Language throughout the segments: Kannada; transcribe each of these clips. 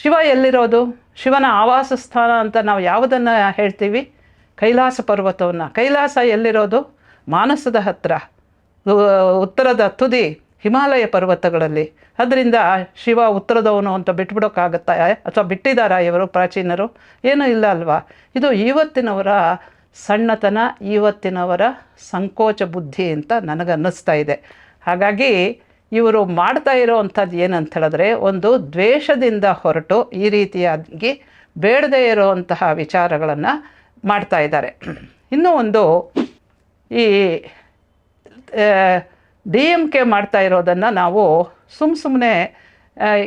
ಶಿವ ಎಲ್ಲಿರೋದು? ಶಿವನ ಆವಾಸ ಸ್ಥಾನ ಅಂತ ನಾವು ಯಾವುದನ್ನು ಹೇಳ್ತೀವಿ? ಕೈಲಾಸ ಪರ್ವತವನ್ನು. ಕೈಲಾಸ ಎಲ್ಲಿರೋದು? ಮಾನಸದ ಹತ್ತಿರ ಉತ್ತರದ ತುದಿ ಹಿಮಾಲಯ ಪರ್ವತಗಳಲ್ಲಿ. ಅದರಿಂದ ಶಿವ ಉತ್ತರದವನು ಅಂತ ಬಿಟ್ಬಿಡೋಕ್ಕಾಗತ್ತಾ? ಅಥವಾ ಬಿಟ್ಟಿದ್ದಾರಾ ಇವರು ಪ್ರಾಚೀನರು? ಏನೂ ಇಲ್ಲ ಅಲ್ವಾ? ಇದು ಇವತ್ತಿನವರ ಸಣ್ಣತನ ಇವತ್ತಿನವರ ಸಂಕೋಚ ಬುದ್ಧಿ ಅಂತ ನನಗನ್ನಿಸ್ತಾ ಇದೆ. ಹಾಗಾಗಿ ಇವರು ಮಾಡ್ತಾ ಇರೋವಂಥದ್ದು ಏನಂತ ಹೇಳಿದ್ರೆ ಒಂದು ದ್ವೇಷದಿಂದ ಹೊರಟು ಈ ರೀತಿಯಾಗಿ ಬೇಡದೇ ಇರುವಂತಹ ವಿಚಾರಗಳನ್ನು ಮಾಡ್ತಾ ಇದ್ದಾರೆ. ಇನ್ನೂ ಒಂದು ಈ ಡಿ ಎಂ ಕೆ ಮಾಡ್ತಾ ಇರೋದನ್ನು ನಾವು ಸುಮ್ಮ ಸುಮ್ಮನೆ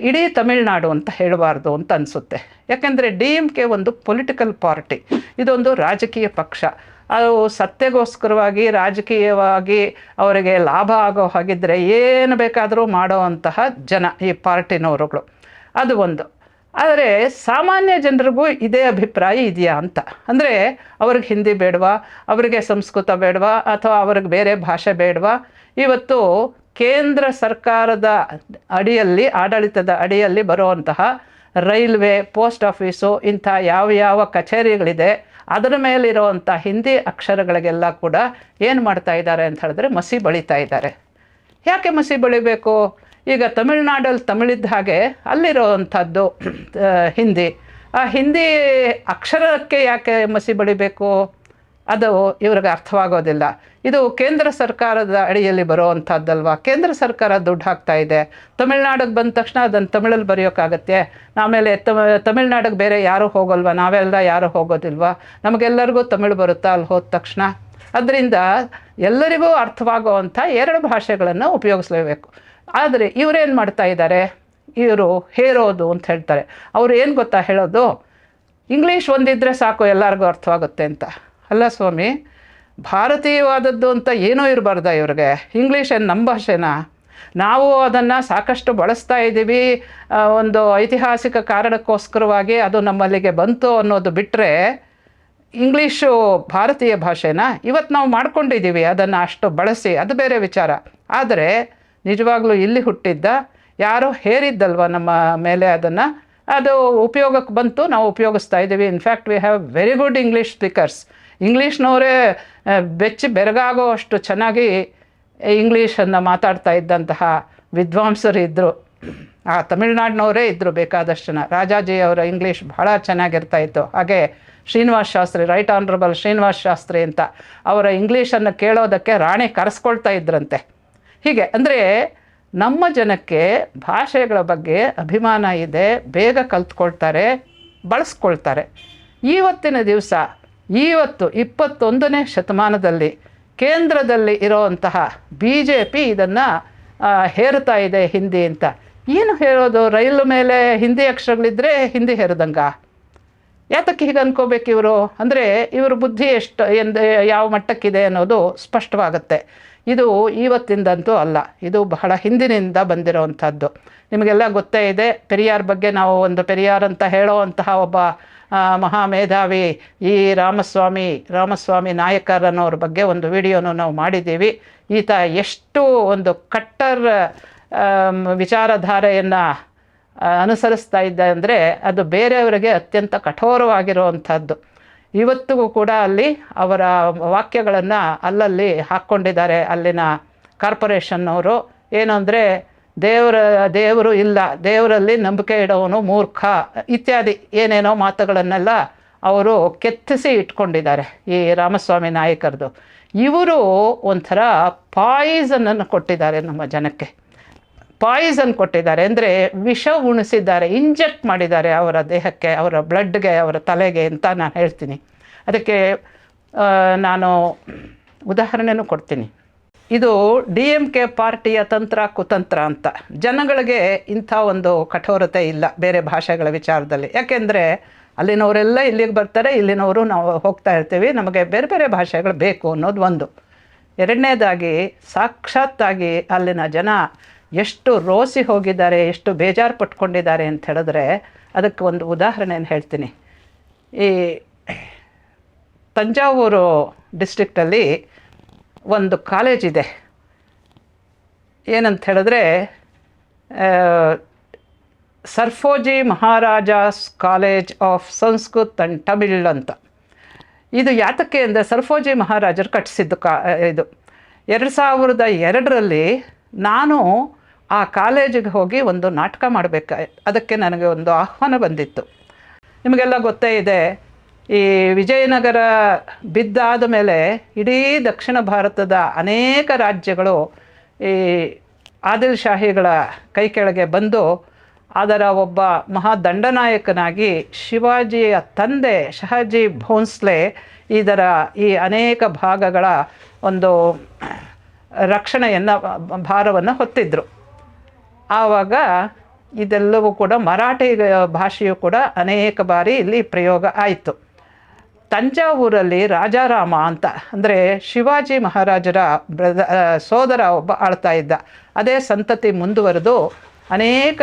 ಇಡೀ ತಮಿಳ್ನಾಡು ಅಂತ ಹೇಳಬಾರ್ದು ಅಂತ ಅನಿಸುತ್ತೆ. ಯಾಕೆಂದರೆ ಡಿ ಎಂ ಕೆ ಒಂದು ಪೊಲಿಟಿಕಲ್ ಪಾರ್ಟಿ, ಇದೊಂದು ರಾಜಕೀಯ ಪಕ್ಷ. ಅದು ಸತ್ಯಗೋಸ್ಕರವಾಗಿ ರಾಜಕೀಯವಾಗಿ ಅವರಿಗೆ ಲಾಭ ಆಗೋ ಹಾಗಿದ್ದರೆ ಏನು ಬೇಕಾದರೂ ಮಾಡೋವಂತಹ ಜನ ಈ ಪಾರ್ಟಿನವರುಗಳು ಅದು ಒಂದು. ಆದರೆ ಸಾಮಾನ್ಯ ಜನರಿಗೂ ಇದೇ ಅಭಿಪ್ರಾಯ ಇದೆಯಾ ಅಂತ. ಅಂದರೆ ಅವ್ರಿಗೆ ಹಿಂದಿ ಬೇಡವಾ, ಅವರಿಗೆ ಸಂಸ್ಕೃತ ಬೇಡವಾ, ಅಥವಾ ಅವ್ರಿಗೆ ಬೇರೆ ಭಾಷೆ ಬೇಡವಾ? ಇವತ್ತು ಕೇಂದ್ರ ಸರ್ಕಾರದ ಅಡಿಯಲ್ಲಿ, ಆಡಳಿತದ ಅಡಿಯಲ್ಲಿ ಬರುವಂತಹ ರೈಲ್ವೆ, ಪೋಸ್ಟ್ ಆಫೀಸು, ಇಂಥ ಯಾವ ಯಾವ ಕಚೇರಿಗಳಿದೆ ಅದರ ಮೇಲಿರುವಂಥ ಹಿಂದಿ ಅಕ್ಷರಗಳಿಗೆಲ್ಲ ಕೂಡ ಏನು ಮಾಡ್ತಾ ಇದ್ದಾರೆ ಅಂತ ಹೇಳಿದ್ರೆ ಮಸಿ ಬಳಿತಾ ಇದ್ದಾರೆ. ಯಾಕೆ ಮಸಿ ಬಳಿಬೇಕು? ಈಗ ತಮಿಳ್ನಾಡಲ್ಲಿ ತಮಿಳಿದ್ದ ಹಾಗೆ ಅಲ್ಲಿರೋವಂಥದ್ದು ಹಿಂದಿ. ಆ ಹಿಂದಿ ಅಕ್ಷರಕ್ಕೆ ಯಾಕೆ ಮಸಿ ಬಳಿಬೇಕು? ಅದು ಇವ್ರಿಗೆ ಅರ್ಥವಾಗೋದಿಲ್ಲ. ಇದು ಕೇಂದ್ರ ಸರ್ಕಾರದ ಅಡಿಯಲ್ಲಿ ಬರುವಂಥದ್ದಲ್ವಾ? ಕೇಂದ್ರ ಸರ್ಕಾರ ದುಡ್ಡು ಹಾಕ್ತಾ ಇದೆ. ತಮಿಳ್ನಾಡಿಗೆ ಬಂದ ತಕ್ಷಣ ಅದನ್ನು ತಮಿಳಲ್ಲಿ ಬರೆಯೋಕ್ಕಾಗತ್ತೆ ಆಮೇಲೆ ತಮಿಳ್ನಾಡಿಗೆ ಬೇರೆ ಯಾರೂ ಹೋಗೋಲ್ವ? ನಾವೆಲ್ಲ ಯಾರೂ ಹೋಗೋದಿಲ್ವಾ? ನಮಗೆಲ್ಲರಿಗೂ ತಮಿಳು ಬರುತ್ತಾ ಅಲ್ಲಿ ಹೋದ ತಕ್ಷಣ? ಅದರಿಂದ ಎಲ್ಲರಿಗೂ ಅರ್ಥವಾಗುವಂಥ ಎರಡು ಭಾಷೆಗಳನ್ನು ಉಪಯೋಗಿಸಲೇಬೇಕು. ಆದರೆ ಇವರೇನು ಮಾಡ್ತಾ ಇದ್ದಾರೆ ಇವರು ಹೇರೋದು ಅಂತ ಹೇಳ್ತಾರೆ. ಅವರು ಏನು ಗೊತ್ತಾ ಹೇಳೋದು? ಇಂಗ್ಲೀಷ್ ಒಂದಿದ್ದರೆ ಸಾಕು, ಎಲ್ಲರಿಗೂ ಅರ್ಥವಾಗುತ್ತೆ ಅಂತ. ಅಲ್ಲ ಸ್ವಾಮಿ, ಭಾರತೀಯವಾದದ್ದು ಅಂತ ಏನೂ ಇರಬಾರ್ದ ಇವ್ರಿಗೆ? ಇಂಗ್ಲೀಷ್ ಏನು ನಮ್ಮ ಭಾಷೆನಾ? ನಾವು ಅದನ್ನು ಸಾಕಷ್ಟು ಬಳಸ್ತಾ ಇದ್ದೀವಿ. ಒಂದು ಐತಿಹಾಸಿಕ ಕಾರಣಕ್ಕೋಸ್ಕರವಾಗಿ ಅದು ನಮ್ಮಲ್ಲಿಗೆ ಬಂತು ಅನ್ನೋದು ಬಿಟ್ಟರೆ ಇಂಗ್ಲೀಷು ಭಾರತೀಯ ಭಾಷೆನ? ಇವತ್ತು ನಾವು ಮಾಡ್ಕೊಂಡಿದ್ದೀವಿ ಅದನ್ನು ಅಷ್ಟು ಬಳಸಿ, ಅದು ಬೇರೆ ವಿಚಾರ. ಆದರೆ ನಿಜವಾಗ್ಲೂ ಇಲ್ಲಿ ಹುಟ್ಟಿದ್ದ ಯಾರೋ ಹೇರಿದ್ದಲ್ವ ನಮ್ಮ ಮೇಲೆ ಅದನ್ನು? ಅದು ಉಪಯೋಗಕ್ಕೆ ಬಂತು, ನಾವು ಉಪಯೋಗಿಸ್ತಾ ಇದ್ದೀವಿ. In fact we have very good English speakers ಇಂಗ್ಲೀಷ್ನವರೇ ಬೆಚ್ಚಿ ಬೆರಗಾಗೋ ಅಷ್ಟು ಚೆನ್ನಾಗಿ ಇಂಗ್ಲೀಷನ್ನು ಮಾತಾಡ್ತಾ ಇದ್ದಂತಹ ವಿದ್ವಾಂಸರು ಇದ್ದರು ಆ ತಮಿಳ್ನಾಡಿನವರೇ ಇದ್ದರು ಬೇಕಾದಷ್ಟು ಜನ. ರಾಜಾಜಿಯವರ ಇಂಗ್ಲೀಷ್ ಭಾಳ ಚೆನ್ನಾಗಿರ್ತಾ ಇತ್ತು. ಹಾಗೆ ಶ್ರೀನಿವಾಸ್ ಶಾಸ್ತ್ರಿ, ರೈಟ್ ಆನರಬಲ್ ಶ್ರೀನಿವಾಸ್ ಶಾಸ್ತ್ರಿ ಅಂತ ಅವರ ಇಂಗ್ಲೀಷನ್ನು ಕೇಳೋದಕ್ಕೆ ರಾಣಿ ಕರೆಸ್ಕೊಳ್ತಾ ಇದ್ರಂತೆ. ಹೀಗೆ, ಅಂದರೆ ನಮ್ಮ ಜನಕ್ಕೆ ಭಾಷೆಗಳ ಬಗ್ಗೆ ಅಭಿಮಾನ ಇದೆ, ಬೇಗ ಕಲ್ತ್ಕೊಳ್ತಾರೆ, ಬಳಸ್ಕೊಳ್ತಾರೆ. ಇವತ್ತಿನ ದಿವಸ ಇವತ್ತು ಇಪ್ಪತ್ತೊಂದನೇ ಶತಮಾನದಲ್ಲಿ ಕೇಂದ್ರದಲ್ಲಿ ಇರೋವಂತಹ ಬಿ ಜೆ ಪಿ ಇದನ್ನು ಹೇರುತ್ತಾ ಇದೆ ಹಿಂದಿ ಅಂತ. ಏನು ಹೇಳೋದು? ರೈಲು ಮೇಲೆ ಹಿಂದಿ ಅಕ್ಷರಗಳಿದ್ದರೆ ಹಿಂದಿ ಹೇರದಂಗ? ಯಾತಕ್ಕೆ ಹೀಗೆ ಅನ್ಕೋಬೇಕು ಇವರು? ಅಂದರೆ ಇವ್ರ ಬುದ್ಧಿ ಎಷ್ಟು, ಎಂದು, ಯಾವ ಮಟ್ಟಕ್ಕಿದೆ ಅನ್ನೋದು ಸ್ಪಷ್ಟವಾಗುತ್ತೆ. ಇದು ಇವತ್ತಿಂದಂತೂ ಅಲ್ಲ. ಇದು ಬಹಳ ಹಿಂದಿನಿಂದ ಬಂದಿರೋವಂಥದ್ದು. ನಿಮಗೆಲ್ಲ ಗೊತ್ತೇ ಇದೆ, ಪೆರಿಯಾರ್ ಬಗ್ಗೆ ನಾವು ಒಂದು ಪೆರಿಯಾರ್ ಅಂತ ಹೇಳೋವಂತಹ ಒಬ್ಬ ಮಹಾಮೇಧಾವಿ ಈ ರಾಮಸ್ವಾಮಿ ರಾಮಸ್ವಾಮಿ ನಾಯಕರನ್ನೋರ ಬಗ್ಗೆ ಒಂದು ವಿಡಿಯೋನು ನಾವು ಮಾಡಿದ್ದೀವಿ. ಈತ ಎಷ್ಟು ಒಂದು ಕಟ್ಟರ್ ವಿಚಾರಧಾರೆಯನ್ನು ಅನುಸರಿಸ್ತಾ ಇದ್ದ ಅಂದರೆ ಅದು ಬೇರೆಯವರಿಗೆ ಅತ್ಯಂತ ಕಠೋರವಾಗಿರುವಂಥದ್ದು. ಇವತ್ತಿಗೂ ಕೂಡ ಅಲ್ಲಿ ಅವರ ವಾಕ್ಯಗಳನ್ನು ಅಲ್ಲಲ್ಲಿ ಹಾಕ್ಕೊಂಡಿದ್ದಾರೆ ಅಲ್ಲಿನ ಕಾರ್ಪೊರೇಷನ್ನವರು. ಏನು ಅಂದರೆ ದೇವರ, ದೇವರು ಇಲ್ಲ, ದೇವರಲ್ಲಿ ನಂಬಿಕೆ ಇಡೋವನು ಮೂರ್ಖ, ಇತ್ಯಾದಿ ಏನೇನೋ ಮಾತುಗಳನ್ನೆಲ್ಲ ಅವರು ಕೆತ್ತಿಸಿ ಇಟ್ಕೊಂಡಿದ್ದಾರೆ ಈ ರಾಮಸ್ವಾಮಿ ನಾಯಕರದು. ಇವರು ಒಂಥರ ಪಾಯಿಸನನ್ನು ಕೊಟ್ಟಿದ್ದಾರೆ ನಮ್ಮ ಜನಕ್ಕೆ. ಪಾಯಿಸನ್ ಕೊಟ್ಟಿದ್ದಾರೆ ಅಂದರೆ ವಿಷ ಉಣಿಸಿದ್ದಾರೆ, ಇಂಜೆಕ್ಟ್ ಮಾಡಿದ್ದಾರೆ ಅವರ ದೇಹಕ್ಕೆ, ಅವರ ಬ್ಲಡ್ಗೆ, ಅವರ ತಲೆಗೆ ಅಂತ ನಾನು ಹೇಳ್ತೀನಿ. ಅದಕ್ಕೆ ನಾನು ಉದಾಹರಣೆನೂ ಕೊಡ್ತೀನಿ. ಇದು ಡಿ ಎಂ ಕೆ ಪಾರ್ಟಿಯ ತಂತ್ರ ಕುತಂತ್ರ ಅಂತ. ಜನಗಳಿಗೆ ಇಂಥ ಒಂದು ಕಠೋರತೆ ಇಲ್ಲ ಬೇರೆ ಭಾಷೆಗಳ ವಿಚಾರದಲ್ಲಿ. ಯಾಕೆಂದರೆ ಅಲ್ಲಿನವರೆಲ್ಲ ಇಲ್ಲಿಗೆ ಬರ್ತಾರೆ, ಇಲ್ಲಿನವರು ನಾವು ಹೋಗ್ತಾ ಇರ್ತೀವಿ, ನಮಗೆ ಬೇರೆ ಬೇರೆ ಭಾಷೆಗಳು ಬೇಕು ಅನ್ನೋದು ಒಂದು. ಎರಡನೇದಾಗಿ ಸಾಕ್ಷಾತ್ತಾಗಿ ಅಲ್ಲಿನ ಜನ ಎಷ್ಟು ರೋಸಿ ಹೋಗಿದ್ದಾರೆ, ಎಷ್ಟು ಬೇಜಾರು ಪಟ್ಕೊಂಡಿದ್ದಾರೆ ಅಂತ ಹೇಳಿದ್ರೆ ಅದಕ್ಕೆ ಒಂದು ಉದಾಹರಣೆಯನ್ನು ಹೇಳ್ತೀನಿ. ಈ ತಂಜಾವೂರು ಡಿಸ್ಟ್ರಿಕ್ಟಲ್ಲಿ ಒಂದು ಕಾಲೇಜ್ ಇದೆ. ಏನಂತ ಹೇಳಿದ್ರೆ Serfoji Maharaja's college of Sanskrit and Tamil ಅಂತ. ಇದು ಯಾತಕ್ಕೆ ಅಂದರೆ, ಸರ್ಫೋಜಿ ಮಹಾರಾಜರು ಕಟ್ಟಿಸಿದ್ದು ಕಾ, ಇದು. ಎರಡು ಸಾವಿರದ ಎರಡರಲ್ಲಿ ನಾನು ಆ ಕಾಲೇಜಿಗೆ ಹೋಗಿ ಒಂದು ನಾಟಕ ಮಾಡಬೇಕು, ಅದಕ್ಕೆ ನನಗೆ ಒಂದು ಆಹ್ವಾನ ಬಂದಿತ್ತು. ನಿಮಗೆಲ್ಲ ಗೊತ್ತೇ ಇದೆ ಈ ವಿಜಯನಗರ ಬಿದ್ದಾದ ಮೇಲೆ ಇಡೀ ದಕ್ಷಿಣ ಭಾರತದ ಅನೇಕ ರಾಜ್ಯಗಳು ಈ ಆದಿಲ್ ಶಾಹಿಗಳ ಕೈ ಕೆಳಗೆ ಬಂದು ಅದರ ಒಬ್ಬ ಮಹಾ ದಂಡನಾಯಕನಾಗಿ ಶಿವಾಜಿಯ ತಂದೆ ಶಹಾಜಿ ಭೋನ್ಸ್ಲೆ ಇದರ ಈ ಅನೇಕ ಭಾಗಗಳ ಒಂದು ರಕ್ಷಣೆಯನ್ನು, ಭಾರವನ್ನು ಹೊತ್ತಿದ್ದರು ಆವಾಗ ಇದೆಲ್ಲವೂ ಕೂಡ ಮರಾಠಿ ಭಾಷೆಯು ಕೂಡ ಅನೇಕ ಬಾರಿ ಇಲ್ಲಿ ಪ್ರಯೋಗ ಆಯಿತು. ತಂಜಾವೂರಲ್ಲಿ ರಾಜಾರಾಮ ಅಂತ, ಅಂದರೆ ಶಿವಾಜಿ ಮಹಾರಾಜರ ಬ್ರದ ಸೋದರ ಒಬ್ಬ ಆಳ್ತಾ ಇದ್ದ. ಅದೇ ಸಂತತಿ ಮುಂದುವರೆದು ಅನೇಕ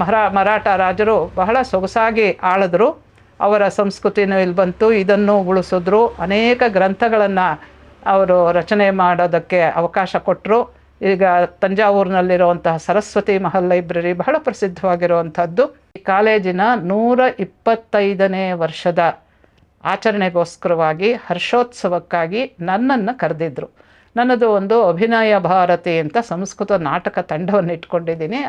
ಮರಾ ಮರಾಠ ರಾಜರು ಬಹಳ ಸೊಗಸಾಗಿ ಆಳಿದ್ರು. ಅವರ ಸಂಸ್ಕೃತಿನೂ ಇಲ್ಲಿ ಬಂತು, ಇದನ್ನು ಉಳಿಸಿದ್ರು. ಅನೇಕ ಗ್ರಂಥಗಳನ್ನು ಅವರು ರಚನೆ ಮಾಡೋದಕ್ಕೆ ಅವಕಾಶ ಕೊಟ್ಟರು ಈಗ ತಂಜಾವೂರಿನಲ್ಲಿರುವಂತಹ ಸರಸ್ವತಿ ಮಹಲ್ ಲೈಬ್ರರಿ ಬಹಳ ಪ್ರಸಿದ್ಧವಾಗಿರುವಂಥದ್ದು. ಈ ಕಾಲೇಜಿನ ನೂರ ಇಪ್ಪತ್ತೈದನೇ ವರ್ಷದ ಆಚರಣೆಗೋಸ್ಕರವಾಗಿ ಹರ್ಷೋತ್ಸವಕ್ಕಾಗಿ ನನ್ನನ್ನು ಕರೆದಿದ್ದರು ನನ್ನದು ಒಂದು ಅಭಿನಯ ಭಾರತಿ ಅಂತ ಸಂಸ್ಕೃತ ನಾಟಕ ತಂಡವನ್ನು ಇಟ್ಕೊಂಡಿದ್ದೀನಿ.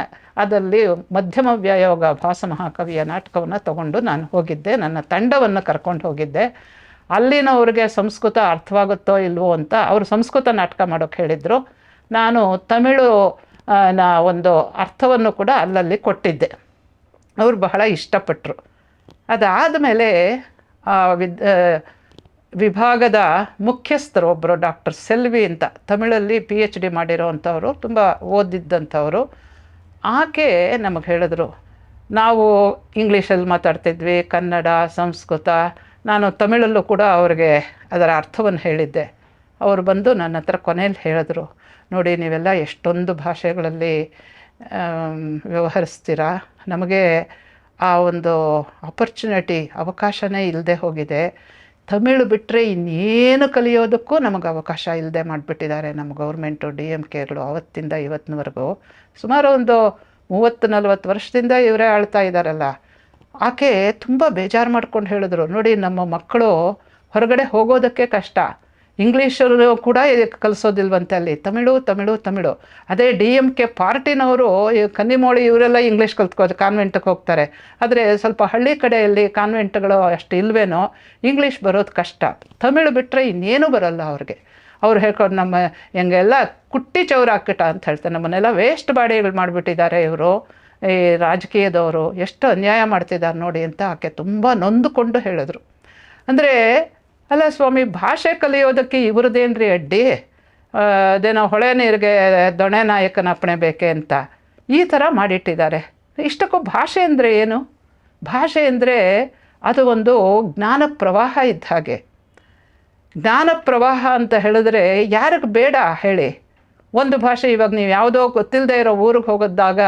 ಅದರಲ್ಲಿ ಮಧ್ಯಮ ವ್ಯಯೋಗ ಭಾಸ ಮಹಾಕವಿಯ ನಾಟಕವನ್ನು ತಗೊಂಡು ನಾನು ಹೋಗಿದ್ದೆ. ನನ್ನ ತಂಡವನ್ನು ಕರ್ಕೊಂಡು ಹೋಗಿದ್ದೆ. ಅಲ್ಲಿನವ್ರಿಗೆ ಸಂಸ್ಕೃತ ಅರ್ಥವಾಗುತ್ತೋ ಇಲ್ವೋ ಅಂತ ಅವರು ಸಂಸ್ಕೃತ ನಾಟಕ ಮಾಡೋಕ್ಕೆ ಹೇಳಿದರು. ನಾನು ತಮಿಳು ನ ಒಂದು ಅರ್ಥವನ್ನು ಕೂಡ ಅಲ್ಲಲ್ಲಿ ಕೊಟ್ಟಿದ್ದೆ. ಅವರು ಬಹಳ ಇಷ್ಟಪಟ್ಟರು ಅದಾದ ಮೇಲೆ ವಿದ್ ವಿಭಾಗದ ಮುಖ್ಯಸ್ಥರು ಒಬ್ಬರು ಡಾಕ್ಟರ್ ಸೆಲ್ವಿ ಅಂತ. ತಮಿಳಲ್ಲಿ ಪಿ ಎಚ್ ಡಿ ಮಾಡಿರೋವಂಥವ್ರು ತುಂಬ ಓದಿದ್ದಂಥವರು. ಆಕೆ ನಮಗೆ ಹೇಳಿದ್ರು, ನಾವು ಇಂಗ್ಲೀಷಲ್ಲಿ ಮಾತಾಡ್ತಿದ್ವಿ, ಕನ್ನಡ, ಸಂಸ್ಕೃತ, ನಾನು ತಮಿಳಲ್ಲೂ ಕೂಡ ಅವ್ರಿಗೆ ಅದರ ಅರ್ಥವನ್ನು ಹೇಳಿದ್ದೆ. ಅವರು ಬಂದು ನನ್ನ ಹತ್ರ ಕೊನೆಯಲ್ಲಿ ಹೇಳಿದ್ರು, ನೋಡಿ ನೀವೆಲ್ಲ ಎಷ್ಟೊಂದು ಭಾಷೆಗಳಲ್ಲಿ ವ್ಯವಹರಿಸ್ತೀರಾ? ನಮಗೆ ಆ ಒಂದು ಆಪರ್ಚುನಿಟಿ ಅವಕಾಶನೇ ಇಲ್ಲದೆ ಹೋಗಿದೆ. ತಮಿಳು ಬಿಟ್ಟರೆ ಇನ್ನೇನು ಕಲಿಯೋದಕ್ಕೂ ನಮಗೆ ಅವಕಾಶ ಇಲ್ಲದೆ ಮಾಡಿಬಿಟ್ಟಿದ್ದಾರೆ ನಮ್ಮ ಗೌರ್ಮೆಂಟು ಡಿ ಎಂ ಕೆಗಳು ಅವತ್ತಿಂದ ಇವತ್ತಿನವರೆಗೂ ಸುಮಾರು ಒಂದು ಮೂವತ್ತು, ನಲ್ವತ್ತು ವರ್ಷದಿಂದ ಇವರೇ ಆಳ್ತಾ ಇದ್ದಾರಲ್ಲ. ಆಕೆ ತುಂಬ ಬೇಜಾರು ಮಾಡ್ಕೊಂಡು ಹೇಳಿದ್ರು, ನೋಡಿ, ನಮ್ಮ ಮಕ್ಕಳು ಹೊರಗಡೆ ಹೋಗೋದಕ್ಕೆ ಕಷ್ಟ. ಇಂಗ್ಲೀಷರು ಕೂಡ ಕಲಿಸೋದಿಲ್ವಂತೆ ಅಲ್ಲಿ. ತಮಿಳು ತಮಿಳು ತಮಿಳು. ಅದೇ ಡಿ ಎಂ ಕೆ ಪಾರ್ಟಿನವರು ಕನ್ನಿಮೋಳಿ ಇವರೆಲ್ಲ ಇಂಗ್ಲೀಷ್ ಕಲ್ತ್ಕೋ, ಕಾನ್ವೆಂಟ್ಗೆ ಹೋಗ್ತಾರೆ. ಆದರೆ ಸ್ವಲ್ಪ ಹಳ್ಳಿ ಕಡೆಯಲ್ಲಿ ಕಾನ್ವೆಂಟ್ಗಳು ಅಷ್ಟು ಇಲ್ವೇನೋ, ಇಂಗ್ಲೀಷ್ ಬರೋದು ಕಷ್ಟ. ತಮಿಳು ಬಿಟ್ಟರೆ ಇನ್ನೇನು ಬರಲ್ಲ ಅವ್ರಿಗೆ. ಅವ್ರು ಹೇಳ್ಕೊಂಡು ನಮ್ಮ ಹೆಂಗೆಲ್ಲ ಕುಟ್ಟಿ ಚೌರ ಹಾಕಿಟ ಅಂತ ಹೇಳ್ತಾರೆ. ನಮ್ಮನ್ನೆಲ್ಲ ವೇಸ್ಟ್ ಬಾಡಿಗಳು ಮಾಡಿಬಿಟ್ಟಿದ್ದಾರೆ ಇವರು. ಈ ರಾಜಕೀಯದವರು. ಎಷ್ಟು ಅನ್ಯಾಯ ಮಾಡ್ತಿದ್ದಾರೆ ನೋಡಿ ಅಂತ ಆಕೆ ತುಂಬ ನೊಂದುಕೊಂಡು ಹೇಳಿದ್ರು. ಅಂದರೆ ಅಲ್ಲ ಸ್ವಾಮಿ, ಭಾಷೆ ಕಲಿಯೋದಕ್ಕೆ ಇವ್ರದ್ದೇನ್ರಿ ಅಡ್ಡಿ? ಅದೇನೋ ಹೊಳೆ ನೀರಿಗೆ ದೊಣೆ ನಾಯಕನ ಅಪ್ಪಣೆ ಬೇಕೆ ಅಂತ. ಈ ಥರ ಮಾಡಿಟ್ಟಿದ್ದಾರೆ. ಇಷ್ಟಕ್ಕೂ ಭಾಷೆ ಅಂದರೆ ಏನು? ಭಾಷೆ ಅಂದರೆ ಅದು ಒಂದು ಜ್ಞಾನ ಪ್ರವಾಹ ಇದ್ದ ಹಾಗೆ. ಜ್ಞಾನ ಪ್ರವಾಹ ಅಂತ ಹೇಳಿದ್ರೆ ಯಾರಿಗೆ ಬೇಡ ಹೇಳಿ. ಒಂದು ಭಾಷೆ ಇವಾಗ ನೀವು ಯಾವುದೋ ಗೊತ್ತಿಲ್ಲದೆ ಇರೋ ಊರಿಗೆ ಹೋಗೋದಾಗ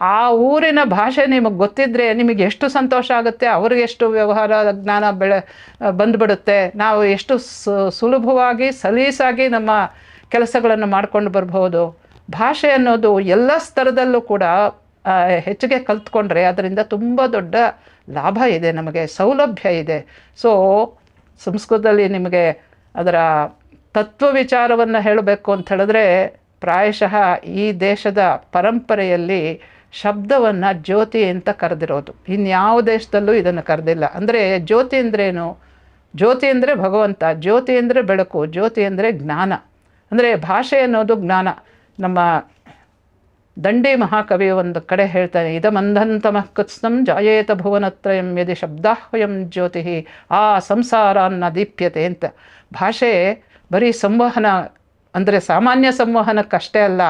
ಆ ಊರಿನ ಭಾಷೆ ನಿಮಗೆ ಗೊತ್ತಿದ್ದರೆ ನಿಮಗೆ ಎಷ್ಟು ಸಂತೋಷ ಆಗುತ್ತೆ, ಅವ್ರಿಗೆ ಎಷ್ಟು ವ್ಯವಹಾರ ಜ್ಞಾನ ಬೆಳೆ ಬಂದ್ಬಿಡುತ್ತೆ, ನಾವು ಎಷ್ಟು ಸುಲಭವಾಗಿ, ಸಲೀಸಾಗಿ ನಮ್ಮ ಕೆಲಸಗಳನ್ನು ಮಾಡ್ಕೊಂಡು ಬರ್ಬೋದು. ಭಾಷೆ ಅನ್ನೋದು ಎಲ್ಲ ಸ್ತರದಲ್ಲೂ ಕೂಡ ಹೆಚ್ಚಿಗೆ ಕಲ್ತ್ಕೊಂಡ್ರೆ ಅದರಿಂದ ತುಂಬ ದೊಡ್ಡ ಲಾಭ ಇದೆ ನಮಗೆ, ಸೌಲಭ್ಯ ಇದೆ. ಸೊ, ಸಂಸ್ಕೃತದಲ್ಲಿ ನಿಮಗೆ ಅದರ ತತ್ವ ವಿಚಾರವನ್ನು ಹೇಳಬೇಕು ಅಂತ ಹೇಳಿದ್ರೆ, ಪ್ರಾಯಶಃ ಈ ದೇಶದ ಪರಂಪರೆಯಲ್ಲಿ ಶಬ್ದವನ್ನು ಜ್ಯೋತಿ ಅಂತ ಕರೆದಿರೋದು. ಇನ್ಯಾವ ದೇಶದಲ್ಲೂ ಇದನ್ನು ಕರೆದಿಲ್ಲ. ಅಂದರೆ ಜ್ಯೋತಿ ಅಂದ್ರೇನು? ಜ್ಯೋತಿ ಅಂದರೆ ಭಗವಂತ, ಜ್ಯೋತಿ ಅಂದರೆ ಬೆಳಕು, ಜ್ಯೋತಿ ಅಂದರೆ ಜ್ಞಾನ. ಅಂದರೆ ಭಾಷೆ ಅನ್ನೋದು ಜ್ಞಾನ. ನಮ್ಮ ದಂಡಿ ಮಹಾಕವಿ ಒಂದು ಕಡೆ ಹೇಳ್ತಾನೆ ಇದಮಂಧಂತಮಃ ಕುತ್ಸ್ನಂ ಜಾಯೇತ ಭುವನತ್ರಯಂ ಯದಿ ಶಬ್ದಾಹ್ವಯಂ ಜ್ಯೋತಿ, ಆ ಸಂಸಾರಾನ್ನ ದೀಪ್ಯತೆ ಅಂತ. ಭಾಷೆ ಬರೀ ಸಂವಹನ, ಅಂದರೆ ಸಾಮಾನ್ಯ ಸಂವಹನಕ್ಕಷ್ಟೇ ಅಲ್ಲ.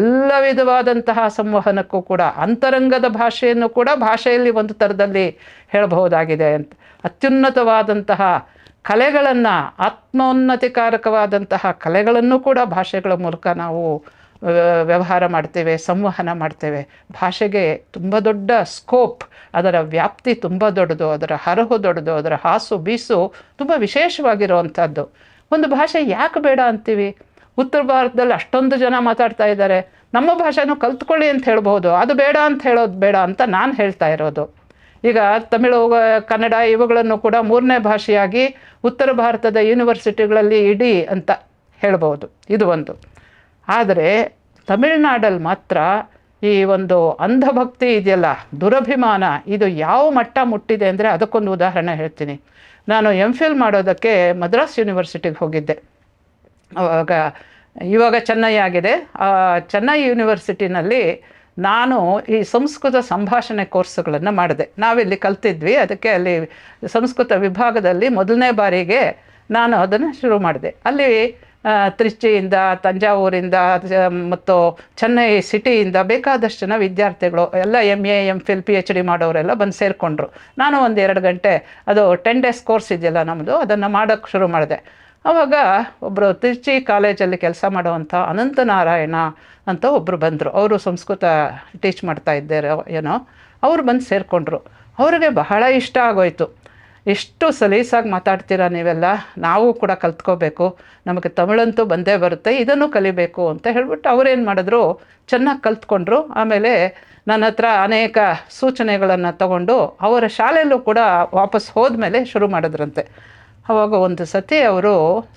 ಎಲ್ಲ ವಿಧವಾದಂತಹ ಸಂವಹನಕ್ಕೂ ಕೂಡ, ಅಂತರಂಗದ ಭಾಷೆಯನ್ನು ಕೂಡ ಭಾಷೆಯಲ್ಲಿ ಒಂದು ಥರದಲ್ಲಿ ಹೇಳಬಹುದಾಗಿದೆ ಅಂತ. ಅತ್ಯುನ್ನತವಾದಂತಹ ಕಲೆಗಳನ್ನು, ಆತ್ಮೋನ್ನತಿಕಾರಕವಾದಂತಹ ಕಲೆಗಳನ್ನು ಕೂಡ ಭಾಷೆಗಳ ಮೂಲಕ ನಾವು ವ್ಯವಹಾರ ಮಾಡ್ತೇವೆ, ಸಂವಹನ ಮಾಡ್ತೇವೆ. ಭಾಷೆಗೆ ತುಂಬ ದೊಡ್ಡ ಸ್ಕೋಪ್ ಅದರ ವ್ಯಾಪ್ತಿ ತುಂಬ ದೊಡ್ಡದು, ಅದರ ಹರಹು ದೊಡ್ಡದು, ಅದರ ಹಾಸು ಬೀಸು ತುಂಬ ವಿಶೇಷವಾಗಿರುವಂಥದ್ದು. ಒಂದು ಭಾಷೆ ಯಾಕೆ ಬೇಡ ಅಂತೀವಿ? ಉತ್ತರ ಭಾರತದಲ್ಲಿ ಅಷ್ಟೊಂದು ಜನ ಮಾತಾಡ್ತಾ ಇದ್ದಾರೆ. ನಮ್ಮ ಭಾಷೆನೂ ಕಲ್ತ್ಕೊಳ್ಳಿ ಅಂತ ಹೇಳ್ಬೋದು ಅದು ಬೇಡ ಅಂತ ಹೇಳೋದು ಬೇಡ ಅಂತ ನಾನು ಹೇಳ್ತಾ ಇರೋದು. ಈಗ ತಮಿಳು, ಕನ್ನಡ ಇವುಗಳನ್ನು ಕೂಡ ಮೂರನೇ ಭಾಷೆಯಾಗಿ ಉತ್ತರ ಭಾರತದ ಯೂನಿವರ್ಸಿಟಿಗಳಲ್ಲಿ ಇಡೀ ಅಂತ ಹೇಳ್ಬೋದು ಇದು ಒಂದು. ಆದರೆ ತಮಿಳ್ನಾಡಲ್ಲಿ ಮಾತ್ರ ಈ ಒಂದು ಅಂಧಭಕ್ತಿ ಇದೆಯಲ್ಲ, ದುರಭಿಮಾನ, ಇದು ಯಾವ ಮಟ್ಟ ಮುಟ್ಟಿದೆ ಅಂದರೆ ಅದಕ್ಕೊಂದು ಉದಾಹರಣೆ ಹೇಳ್ತೀನಿ. ನಾನು ಎಂ ಫಿಲ್ ಮಾಡೋದಕ್ಕೆ ಮದ್ರಾಸ್ ಯೂನಿವರ್ಸಿಟಿಗೆ ಹೋಗಿದ್ದೆ. ಅವಾಗ ಇವಾಗ ಚೆನ್ನೈ ಆಗಿದೆ. ಚೆನ್ನೈ ಯೂನಿವರ್ಸಿಟಿನಲ್ಲಿ ನಾನು ಈ ಸಂಸ್ಕೃತ ಸಂಭಾಷಣೆ ಕೋರ್ಸ್ಗಳನ್ನು ಮಾಡಿದೆ. ನಾವಿಲ್ಲಿ ಕಲ್ತಿದ್ವಿ. ಅದಕ್ಕೆ ಅಲ್ಲಿ ಸಂಸ್ಕೃತ ವಿಭಾಗದಲ್ಲಿ ಮೊದಲನೇ ಬಾರಿಗೆ ನಾನು ಅದನ್ನು ಶುರು ಮಾಡಿದೆ. ಅಲ್ಲಿ ತ್ರಿಚಿಯಿಂದ ತಂಜಾವೂರಿಂದ ಮತ್ತು ಚೆನ್ನೈ ಸಿಟಿಯಿಂದ ಬೇಕಾದಷ್ಟು ಜನ ವಿದ್ಯಾರ್ಥಿಗಳು, ಎಲ್ಲ M A M Phil P H D ಮಾಡೋರೆಲ್ಲ ಬಂದು ಸೇರಿಕೊಂಡ್ರು. ನಾನು ಒಂದು ಎರಡು ಗಂಟೆ, ಅದು ಟೆನ್ ಡೇಸ್ ಕೋರ್ಸ್ ಇದೆಯಲ್ಲ ನಮ್ಮದು ಅದನ್ನು ಮಾಡೋಕ್ಕೆ ಶುರು ಮಾಡಿದೆ. ಆವಾಗ ಒಬ್ಬರು ತಿರುಚಿ ಕಾಲೇಜಲ್ಲಿ ಕೆಲಸ ಮಾಡುವಂಥ ಅನಂತ ನಾರಾಯಣ ಅಂತ ಒಬ್ಬರು ಬಂದರು. ಅವರು ಸಂಸ್ಕೃತ ಟೀಚ್ ಮಾಡ್ತಾ ಇದ್ದಾರೆ, ಏನೋ. ಅವರು ಬಂದು ಸೇರಿಕೊಂಡ್ರು. ಅವ್ರಿಗೆ ಬಹಳ ಇಷ್ಟ ಆಗೋಯಿತು. ಎಷ್ಟು ಸಲೀಸಾಗಿ ಮಾತಾಡ್ತೀರಾ ನೀವೆಲ್ಲ? ನಾವು ಕೂಡ ಕಲ್ತ್ಕೋಬೇಕು. ನಮಗೆ ತಮಿಳಂತೂ ಬಂದೇ ಬರುತ್ತೆ, ಇದನ್ನು ಕಲಿಬೇಕು ಅಂತ ಹೇಳ್ಬಿಟ್ಟು ಅವರೇನು ಮಾಡಿದ್ರು? ಚೆನ್ನಾಗಿ ಕಲ್ತ್ಕೊಂಡ್ರು. ಆಮೇಲೆ ನನ್ನ ಹತ್ರ ಅನೇಕ ಸೂಚನೆಗಳನ್ನು ತಗೊಂಡು ಅವರ ಶಾಲೆಯಲ್ಲೂ ಕೂಡ ವಾಪಸ್ ಹೋದ ಮೇಲೆ ಶುರು ಮಾಡಿದ್ರಂತೆ. ಆವಾಗ ಒಂದು ಸತಿ ಅವರು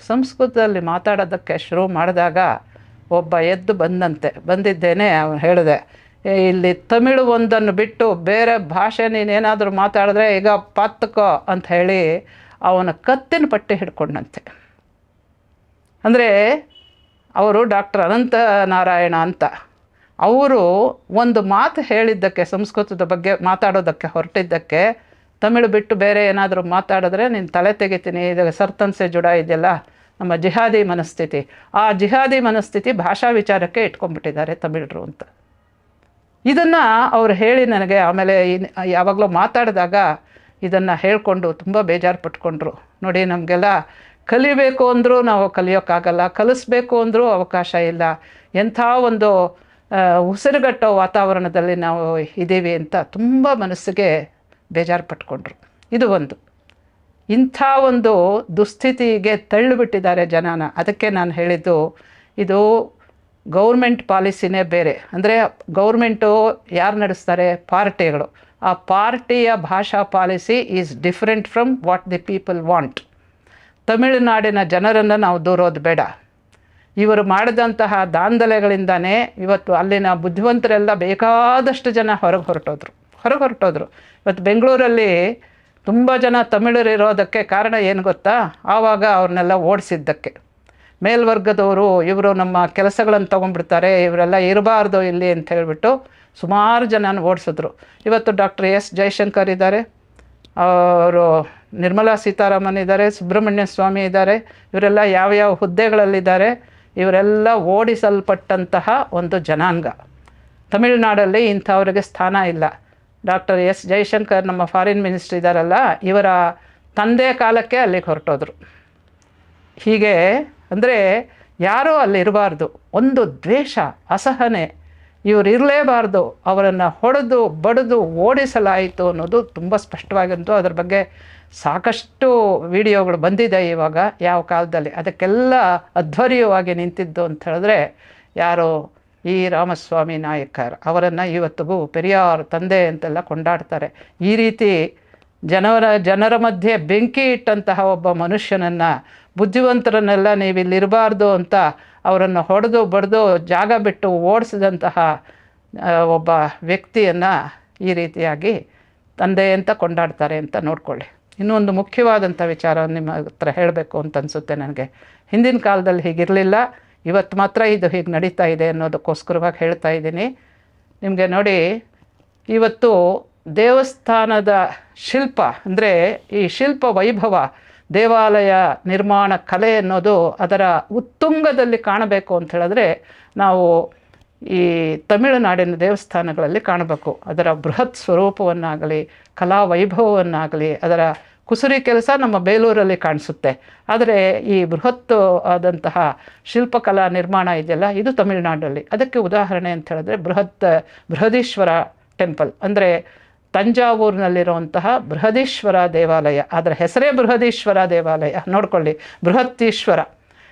ಸಂಸ್ಕೃತದಲ್ಲಿ ಮಾತಾಡೋದಕ್ಕೆ ಶುರು ಮಾಡಿದಾಗ ಒಬ್ಬ ಎದ್ದು ಬಂದಂತೆ, ಬಂದಿದ್ದೇನೆ ಅವನು ಹೇಳಿದೆ. ಇಲ್ಲಿ ತಮಿಳು ಒಂದನ್ನು ಬಿಟ್ಟು ಬೇರೆ ಭಾಷೆ ನೀನೇನಾದರೂ ಮಾತಾಡಿದ್ರೆ ಈಗ ಪಾತ್ಕೋ ಅಂತ ಹೇಳಿ ಅವನ ಕತ್ತಿನ ಪಟ್ಟಿ ಹಿಡ್ಕೊಂಡಂತೆ. ಅಂದರೆ ಅವರು ಡಾಕ್ಟರ್ ಅನಂತ ನಾರಾಯಣ ಅಂತ, ಅವರು ಒಂದು ಮಾತು ಹೇಳಿದ್ದಕ್ಕೆ, ಸಂಸ್ಕೃತದ ಬಗ್ಗೆ ಮಾತಾಡೋದಕ್ಕೆ ಹೊರಟಿದ್ದಕ್ಕೆ ತಮಿಳು ಬಿಟ್ಟು ಬೇರೆ ಏನಾದರೂ ಮಾತಾಡಿದ್ರೆ ನೀನು ತಲೆ ತೆಗಿತೀನಿ, ಇದು ಸರ್ತನ್ಸೆ ಜುಡ ಇದೆಯಲ್ಲ, ನಮ್ಮ ಜಿಹಾದಿ ಮನಸ್ಥಿತಿ. ಆ ಜಿಹಾದಿ ಮನಸ್ಥಿತಿ ಭಾಷಾ ವಿಚಾರಕ್ಕೆ ಇಟ್ಕೊಂಡ್ಬಿಟ್ಟಿದ್ದಾರೆ ತಮಿಳರು ಅಂತ. ಇದನ್ನು ಅವ್ರು ಹೇಳಿ ನನಗೆ ಆಮೇಲೆ ಯಾವಾಗಲೂ ಮಾತಾಡಿದಾಗ ಇದನ್ನು ಹೇಳಿಕೊಂಡು ತುಂಬ ಬೇಜಾರು ಪಟ್ಕೊಂಡ್ರು. ನೋಡಿ, ನಮಗೆಲ್ಲ ಕಲಿಬೇಕು ಅಂದರೂ ನಾವು ಕಲಿಯೋಕ್ಕಾಗಲ್ಲ, ಕಲಿಸ್ಬೇಕು ಅಂದರೂ ಅವಕಾಶ ಇಲ್ಲ. ಎಂಥ ಒಂದು ಉಸಿರುಗಟ್ಟೋ ವಾತಾವರಣದಲ್ಲಿ ನಾವು ಇದ್ದೀವಿ ಅಂತ ತುಂಬ ಮನಸ್ಸಿಗೆ ಬೇಜಾರು ಪಟ್ಕೊಂಡ್ರು. ಇದು ಒಂದು. ಇಂಥ ಒಂದು ದುಸ್ಥಿತಿಗೆ ತಳ್ಳಿಬಿಟ್ಟಿದ್ದಾರೆ ಜನನ. ಅದಕ್ಕೆ ನಾನು ಹೇಳಿದ್ದು, ಇದು ಗೌರ್ಮೆಂಟ್ ಪಾಲಿಸಿನೇ ಬೇರೆ. ಅಂದರೆ ಗೌರ್ಮೆಂಟು ಯಾರು ನಡೆಸ್ತಾರೆ? ಪಾರ್ಟಿಗಳು. ಆ ಪಾರ್ಟಿಯ ಭಾಷಾ policy is different from what the people want. ತಮಿಳುನಾಡಿನ ಜನರನ್ನು ನಾವು ದೂರೋದು ಬೇಡ. ಇವರು ಮಾಡಿದಂತಹ ದಾಂಧಲೆಗಳಿಂದಾನೇ ಇವತ್ತು ಅಲ್ಲಿನ ಬುದ್ಧಿವಂತರೆಲ್ಲ ಬೇಕಾದಷ್ಟು ಜನ ಹೊರಗೆ ಹೊರಟೋದ್ರು. ಹೊರಗೆ ಹೊರಟೋದ್ರು. ಇವತ್ತು ಬೆಂಗಳೂರಲ್ಲಿ ತುಂಬ ಜನ ತಮಿಳರು ಇರೋದಕ್ಕೆ ಕಾರಣ ಏನು ಗೊತ್ತಾ? ಆವಾಗ ಅವ್ರನ್ನೆಲ್ಲ ಓಡಿಸಿದ್ದಕ್ಕೆ. ಮೇಲ್ವರ್ಗದವರು ಇವರು ನಮ್ಮ ಕೆಲಸಗಳನ್ನು ತೊಗೊಂಡ್ಬಿಡ್ತಾರೆ, ಇವರೆಲ್ಲ ಇರಬಾರ್ದು ಇಲ್ಲಿ ಅಂತ ಹೇಳಿಬಿಟ್ಟು ಸುಮಾರು ಜನನ ಓಡಿಸಿದ್ರು. ಇವತ್ತು ಡಾಕ್ಟರ್ ಎಸ್ ಜಯಶಂಕರ್ ಇದ್ದಾರೆ, ಅವರು ನಿರ್ಮಲಾ ಸೀತಾರಾಮನ್ ಇದ್ದಾರೆ, ಸುಬ್ರಹ್ಮಣ್ಯ ಸ್ವಾಮಿ ಇದ್ದಾರೆ, ಇವರೆಲ್ಲ ಯಾವ ಯಾವ ಹುದ್ದೆಗಳಲ್ಲಿದ್ದಾರೆ, ಇವರೆಲ್ಲ ಓಡಿಸಲ್ಪಟ್ಟಂತಹ ಒಂದು ಜನಾಂಗ. ತಮಿಳುನಾಡಲ್ಲಿ ಇಂಥವ್ರಿಗೆ ಸ್ಥಾನ ಇಲ್ಲ. ಡಾಕ್ಟರ್ ಎಸ್ ಜೈಶಂಕರ್ ನಮ್ಮ ಫಾರಿನ್ ಮಿನಿಸ್ಟರ್ ಇದ್ದಾರಲ್ಲ ಇವರ ತಂದೆ ಕಾಲಕ್ಕೆ ಅಲ್ಲಿಗೆ ಹೊರಟೋದ್ರು. ಹೀಗೆ ಅಂದರೆ ಯಾರೂ ಅಲ್ಲಿ ಇರಬಾರ್ದು. ಒಂದು ದ್ವೇಷ, ಅಸಹನೆ, ಇವರು ಇರಲೇಬಾರ್ದು. ಅವರನ್ನು ಹೊಡೆದು, ಬಡಿದು, ಓಡಿಸಲಾಯಿತು ಅನ್ನೋದು ತುಂಬ ಸ್ಪಷ್ಟವಾಗಿತ್ತು. ಅದ್ರ ಬಗ್ಗೆ ಸಾಕಷ್ಟು ವಿಡಿಯೋಗಳು ಬಂದಿದೆ ಇವಾಗ ಯಾವ ಕಾಲದಲ್ಲಿ. ಅದಕ್ಕೆಲ್ಲ ಅಧ್ವರ್ಯವಾಗಿ ನಿಂತಿದ್ದು ಅಂತ ಹೇಳಿದ್ರೆ, ಯಾರು ಈ ರಾಮಸ್ವಾಮಿ ನಾಯಕರ್ ಅವರನ್ನು ಇವತ್ತಿಗೂ ಪೆರಿಯಾರ್ ತಂದೆ ಅಂತೆಲ್ಲ ಕೊಂಡಾಡ್ತಾರೆ. ಈ ರೀತಿ ಜನರ ಜನರ ಮಧ್ಯೆ ಬೆಂಕಿ ಇಟ್ಟಂತಹ ಒಬ್ಬ ಮನುಷ್ಯನನ್ನು ಬುದ್ಧಿವಂತರನ್ನೆಲ್ಲ ನೀವು ಇಲ್ಲಿರಬಾರ್ದು ಅಂತ ಅವರನ್ನು ಹೊಡೆದು ಬಡಿದು ಜಾಗ ಬಿಟ್ಟು ಓಡಿಸಿದಂತಹ ಒಬ್ಬ ವ್ಯಕ್ತಿಯನ್ನು ಈ ರೀತಿಯಾಗಿ ತಂದೆ ಅಂತ ಕೊಂಡಾಡ್ತಾರೆ ಅಂತ ನೋಡಿಕೊಳ್ಳಿ. ಇನ್ನೊಂದು ಮುಖ್ಯವಾದಂಥ ವಿಚಾರ ನಿಮ್ಮ ಹತ್ರ ಹೇಳಬೇಕು ಅಂತ ಅನಿಸುತ್ತೆ ನನಗೆ. ಹಿಂದಿನ ಕಾಲದಲ್ಲಿ ಹೀಗಿರಲಿಲ್ಲ. ಇವತ್ತು ಮಾತ್ರ ಇದು ಹೀಗೆ ನಡೀತಾ ಇದೆ ಅನ್ನೋದಕ್ಕೋಸ್ಕರವಾಗಿ ಹೇಳ್ತಾ ಇದ್ದೀನಿ. ನಿಮಗೆ ನೋಡಿ, ಇವತ್ತು ದೇವಸ್ಥಾನದ ಶಿಲ್ಪ, ಅಂದರೆ ಈ ಶಿಲ್ಪ ವೈಭವ, ದೇವಾಲಯ ನಿರ್ಮಾಣ ಕಲೆ ಅನ್ನೋದು ಅದರ ಉತ್ತುಂಗದಲ್ಲಿ ಕಾಣಬೇಕು ಅಂತ ಹೇಳಿದ್ರೆ ನಾವು ಈ ತಮಿಳುನಾಡಿನ ದೇವಸ್ಥಾನಗಳಲ್ಲಿ ಕಾಣಬೇಕು. ಅದರ ಬೃಹತ್ ಸ್ವರೂಪವನ್ನಾಗಲಿ, ಕಲಾ ವೈಭವವನ್ನಾಗಲಿ, ಅದರ ಕುಸುರಿ ಕೆಲಸ ನಮ್ಮ ಬೇಲೂರಲ್ಲಿ ಕಾಣಿಸುತ್ತೆ. ಆದರೆ ಈ ಬೃಹತ್ ಆದಂತಹ ಶಿಲ್ಪಕಲಾ ನಿರ್ಮಾಣ ಇದೆಯಲ್ಲ, ಇದು ತಮಿಳುನಾಡಲ್ಲಿ. ಅದಕ್ಕೆ ಉದಾಹರಣೆ ಅಂತ ಹೇಳಿದ್ರೆ ಬೃಹತ್, ಬೃಹದೀಶ್ವರ ಟೆಂಪಲ್. ಅಂದರೆ ತಂಜಾವೂರಿನಲ್ಲಿರುವಂತಹ ಬೃಹದೀಶ್ವರ ದೇವಾಲಯ. ಅದರ ಹೆಸರೇ ಬೃಹದೀಶ್ವರ ದೇವಾಲಯ. ನೋಡ್ಕೊಳ್ಳಿ, ಬೃಹತ್ತೀಶ್ವರ.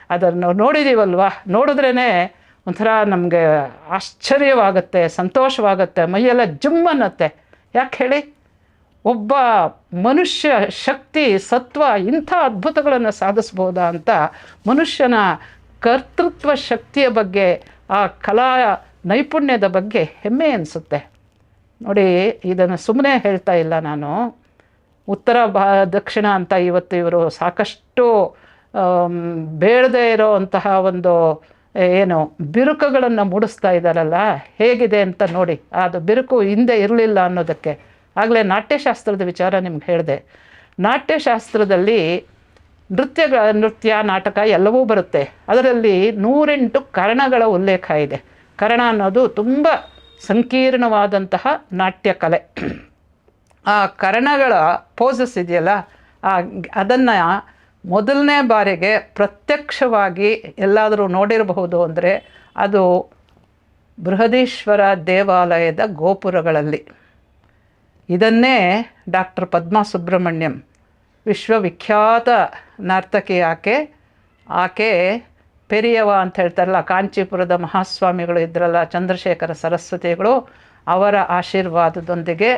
ಅದನ್ನು ನೋಡಿದ್ದೀವಲ್ವಾ ನೋಡಿದ್ರೇ ಒಂಥರ ನಮಗೆ ಆಶ್ಚರ್ಯವಾಗುತ್ತೆ, ಸಂತೋಷವಾಗುತ್ತೆ, ಮೈಯೆಲ್ಲ ಜುಮ್ ಅನ್ನತ್ತೆ ಯಾಕೆ ಹೇಳಿ? ಒಬ್ಬ ಮನುಷ್ಯ ಶಕ್ತಿ, ಸತ್ವ, ಇಂಥ ಅದ್ಭುತಗಳನ್ನು ಸಾಧಿಸ್ಬೋದಾ ಅಂತ ಮನುಷ್ಯನ ಕರ್ತೃತ್ವ ಶಕ್ತಿಯ ಬಗ್ಗೆ, ಆ ಕಲಾ ನೈಪುಣ್ಯದ ಬಗ್ಗೆ ಹೆಮ್ಮೆ ಅನಿಸುತ್ತೆ. ನೋಡಿ, ಇದನ್ನು ಸುಮ್ಮನೆ ಹೇಳ್ತಾ ಇಲ್ಲ ನಾನು. ಉತ್ತರ ಭಾ ದಕ್ಷಿಣ ಅಂತ ಇವತ್ತು ಇವರು ಸಾಕಷ್ಟು ಬೇಡದೇ ಇರೋ ಅಂತಹ ಒಂದು, ಏನು, ಬಿರುಕುಗಳನ್ನು ಮೂಡಿಸ್ತಾ ಇದ್ದಾರಲ್ಲ, ಹೇಗಿದೆ ಅಂತ ನೋಡಿ. ಅದು ಬಿರುಕು ಹಿಂದೆ ಇರಲಿಲ್ಲ ಅನ್ನೋದಕ್ಕೆ. ಆಗಲೇ ನಾಟ್ಯಶಾಸ್ತ್ರದ ವಿಚಾರ ನಿಮ್ಗೆ ಹೇಳಿದೆ. ನಾಟ್ಯಶಾಸ್ತ್ರದಲ್ಲಿ ನೃತ್ಯಗಳ, ನೃತ್ಯ, ನಾಟಕ ಎಲ್ಲವೂ ಬರುತ್ತೆ. ಅದರಲ್ಲಿ ನೂರೆಂಟು ಕರಣಗಳ ಉಲ್ಲೇಖ ಇದೆ. ಕರಣ ಅನ್ನೋದು ತುಂಬ ಸಂಕೀರ್ಣವಾದಂತಹ ನಾಟ್ಯ ಕಲೆ. ಆ ಕರಣಗಳ ಪೋಸಸ್ ಇದೆಯಲ್ಲ, ಆ ಅದನ್ನು ಮೊದಲನೇ ಬಾರಿಗೆ ಪ್ರತ್ಯಕ್ಷವಾಗಿ ಎಲ್ಲಾದರೂ ನೋಡಿರಬಹುದು ಅಂದರೆ ಅದು ಬೃಹದೀಶ್ವರ ದೇವಾಲಯದ ಗೋಪುರಗಳಲ್ಲಿ. ಇದನ್ನೇ ಡಾಕ್ಟರ್ ಪದ್ಮಾ ಸುಬ್ರಹ್ಮಣ್ಯಂ ವಿಶ್ವವಿಖ್ಯಾತ ನರ್ತಕಿ ಆಕೆ. ಆಕೆ ಪೆರಿಯವ ಅಂತ ಹೇಳ್ತಾರಲ್ಲ, ಕಾಂಚೀಪುರದ ಮಹಾಸ್ವಾಮಿಗಳು ಇದ್ರಲ್ಲ, ಚಂದ್ರಶೇಖರ ಸರಸ್ವತಿಗಳು, ಅವರ ಆಶೀರ್ವಾದದೊಂದಿಗೆ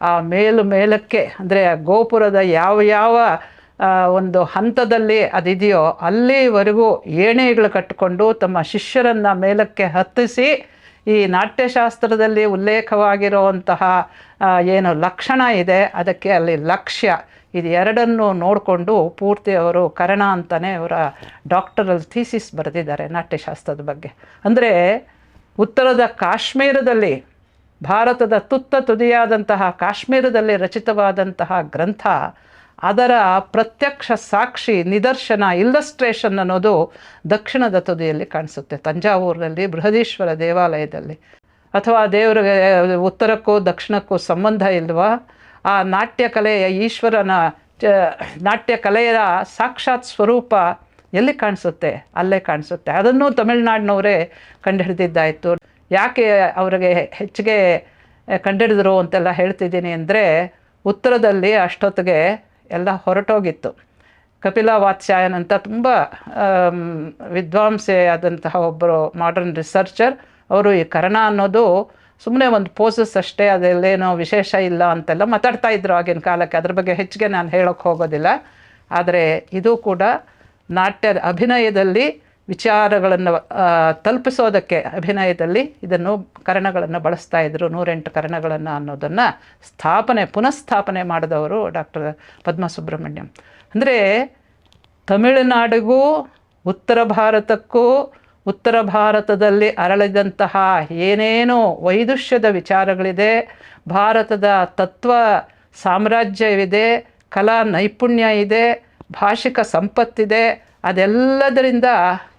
ಆ ಮೇಲು ಮೇಲಕ್ಕೆ, ಅಂದರೆ ಗೋಪುರದ ಯಾವ ಯಾವ ಒಂದು ಹಂತದಲ್ಲಿ ಅದಿದೆಯೋ ಅಲ್ಲಿವರೆಗೂ ಏಣೆಗಳು ಕಟ್ಟಿಕೊಂಡು ತಮ್ಮ ಶಿಷ್ಯರನ್ನು ಮೇಲಕ್ಕೆ ಹತ್ತಿಸಿ ಈ ನಾಟ್ಯಶಾಸ್ತ್ರದಲ್ಲಿ ಉಲ್ಲೇಖವಾಗಿರುವಂತಹ ಏನು ಲಕ್ಷಣ ಇದೆ, ಅದಕ್ಕೆ ಅಲ್ಲಿ ಲಕ್ಷ್ಯ. ಇದು ಎರಡನ್ನು ನೋಡಿಕೊಂಡು ಪೂರ್ತಿ ಅವರು ಕರಣ ಅಂತಲೇ ಅವರ ಡಾಕ್ಟರಲ್ ಥೀಸಿಸ್ ಬರೆದಿದ್ದಾರೆ ನಾಟ್ಯಶಾಸ್ತ್ರದ ಬಗ್ಗೆ. ಅಂದರೆ ಉತ್ತರದ ಕಾಶ್ಮೀರದಲ್ಲಿ, ಭಾರತದ ತುತ್ತ ತುದಿಯಾದಂತಹ ಕಾಶ್ಮೀರದಲ್ಲಿ ರಚಿತವಾದಂತಹ ಗ್ರಂಥ ಅದರ ಪ್ರತ್ಯಕ್ಷ ಸಾಕ್ಷಿ, ನಿದರ್ಶನ ಇಲ್ಲಸ್ಟ್ರೇಷನ್ ಅನ್ನೋದು ದಕ್ಷಿಣದ ತುದಿಯಲ್ಲಿ ಕಾಣಿಸುತ್ತೆ. ತಂಜಾವೂರಿನಲ್ಲಿ, ಬೃಹದೀಶ್ವರ ದೇವಾಲಯದಲ್ಲಿ. ಅಥವಾ ದೇವರಿಗೆ, ಉತ್ತರಕ್ಕೂ ದಕ್ಷಿಣಕ್ಕೂ ಸಂಬಂಧ ಇಲ್ವಾ? ಆ ನಾಟ್ಯ ಕಲೆಯ ಈಶ್ವರನ ನಾಟ್ಯ ಕಲೆಯ ಸಾಕ್ಷಾತ್ ಸ್ವರೂಪ ಎಲ್ಲಿ ಕಾಣಿಸುತ್ತೆ? ಅಲ್ಲೇ ಕಾಣಿಸುತ್ತೆ. ಅದನ್ನು ತಮಿಳುನಾಡಿನವರೇ ಕಂಡುಹಿಡಿದಿದ್ದಾಯಿತು. ಯಾಕೆ ಅವರಿಗೆ ಹೆಚ್ಚಿಗೆ ಕಂಡುಹಿಡಿದ್ರು ಅಂತೆಲ್ಲ ಹೇಳ್ತಿದ್ದೀನಿ ಅಂದರೆ, ಉತ್ತರದಲ್ಲಿ ಅಷ್ಟೊತ್ತಿಗೆ ಎಲ್ಲ ಹೊರಟೋಗಿತ್ತು. ಕಪಿಲ ವಾತ್ಸ್ಯಾಯನ್ ಅಂತ ತುಂಬ ವಿದ್ವಾಂಸೆ ಆದಂತಹ ಒಬ್ಬರು ಮಾಡರ್ನ್ ರಿಸರ್ಚರ್ ಅವರು ಈ ಕರ್ಣ ಅನ್ನೋದು ಸುಮ್ಮನೆ ಒಂದು ಪೋಸಸ್ ಅಷ್ಟೇ ಅದೆಲ್ಲೇನೋ ವಿಶೇಷ ಇಲ್ಲ ಅಂತೆಲ್ಲ ಮಾತಾಡ್ತಾ ಇದ್ರು ಆಗಿನ ಕಾಲಕ್ಕೆ. ಅದ್ರ ಬಗ್ಗೆ ಹೆಚ್ಚಿಗೆ ನಾನು ಹೇಳೋಕ್ಕೆ ಹೋಗೋದಿಲ್ಲ. ಆದರೆ ಇದು ಕೂಡ ನಾಟ್ಯದ ಅಭಿನಯದಲ್ಲಿ ವಿಚಾರಗಳನ್ನು ತಲುಪಿಸೋದಕ್ಕೆ ಅಭಿನಯದಲ್ಲಿ ಇದನ್ನು ಕರಣಗಳನ್ನು ಬಳಸ್ತಾ ಇದ್ದರು ನೂರೆಂಟು ಕರಣಗಳನ್ನು ಅನ್ನೋದನ್ನು ಸ್ಥಾಪನೆ, ಪುನಃಸ್ಥಾಪನೆ ಮಾಡಿದವರು ಡಾಕ್ಟರ್ ಪದ್ಮ ಸುಬ್ರಹ್ಮಣ್ಯಂ ಅಂದರೆ ತಮಿಳುನಾಡಿಗೂ, ಉತ್ತರ ಭಾರತಕ್ಕೂ, ಉತ್ತರ ಭಾರತದಲ್ಲಿ ಅರಳಿದಂತಹ ಏನೇನೋ ವೈದುಷ್ಯದ ವಿಚಾರಗಳಿದೆ, ಭಾರತದ ತತ್ವ ಸಾಮ್ರಾಜ್ಯವಿದೆ, ಕಲಾ ನೈಪುಣ್ಯ ಇದೆ, ಭಾಷಿಕ ಸಂಪತ್ತಿದೆ ಅದೆಲ್ಲದರಿಂದ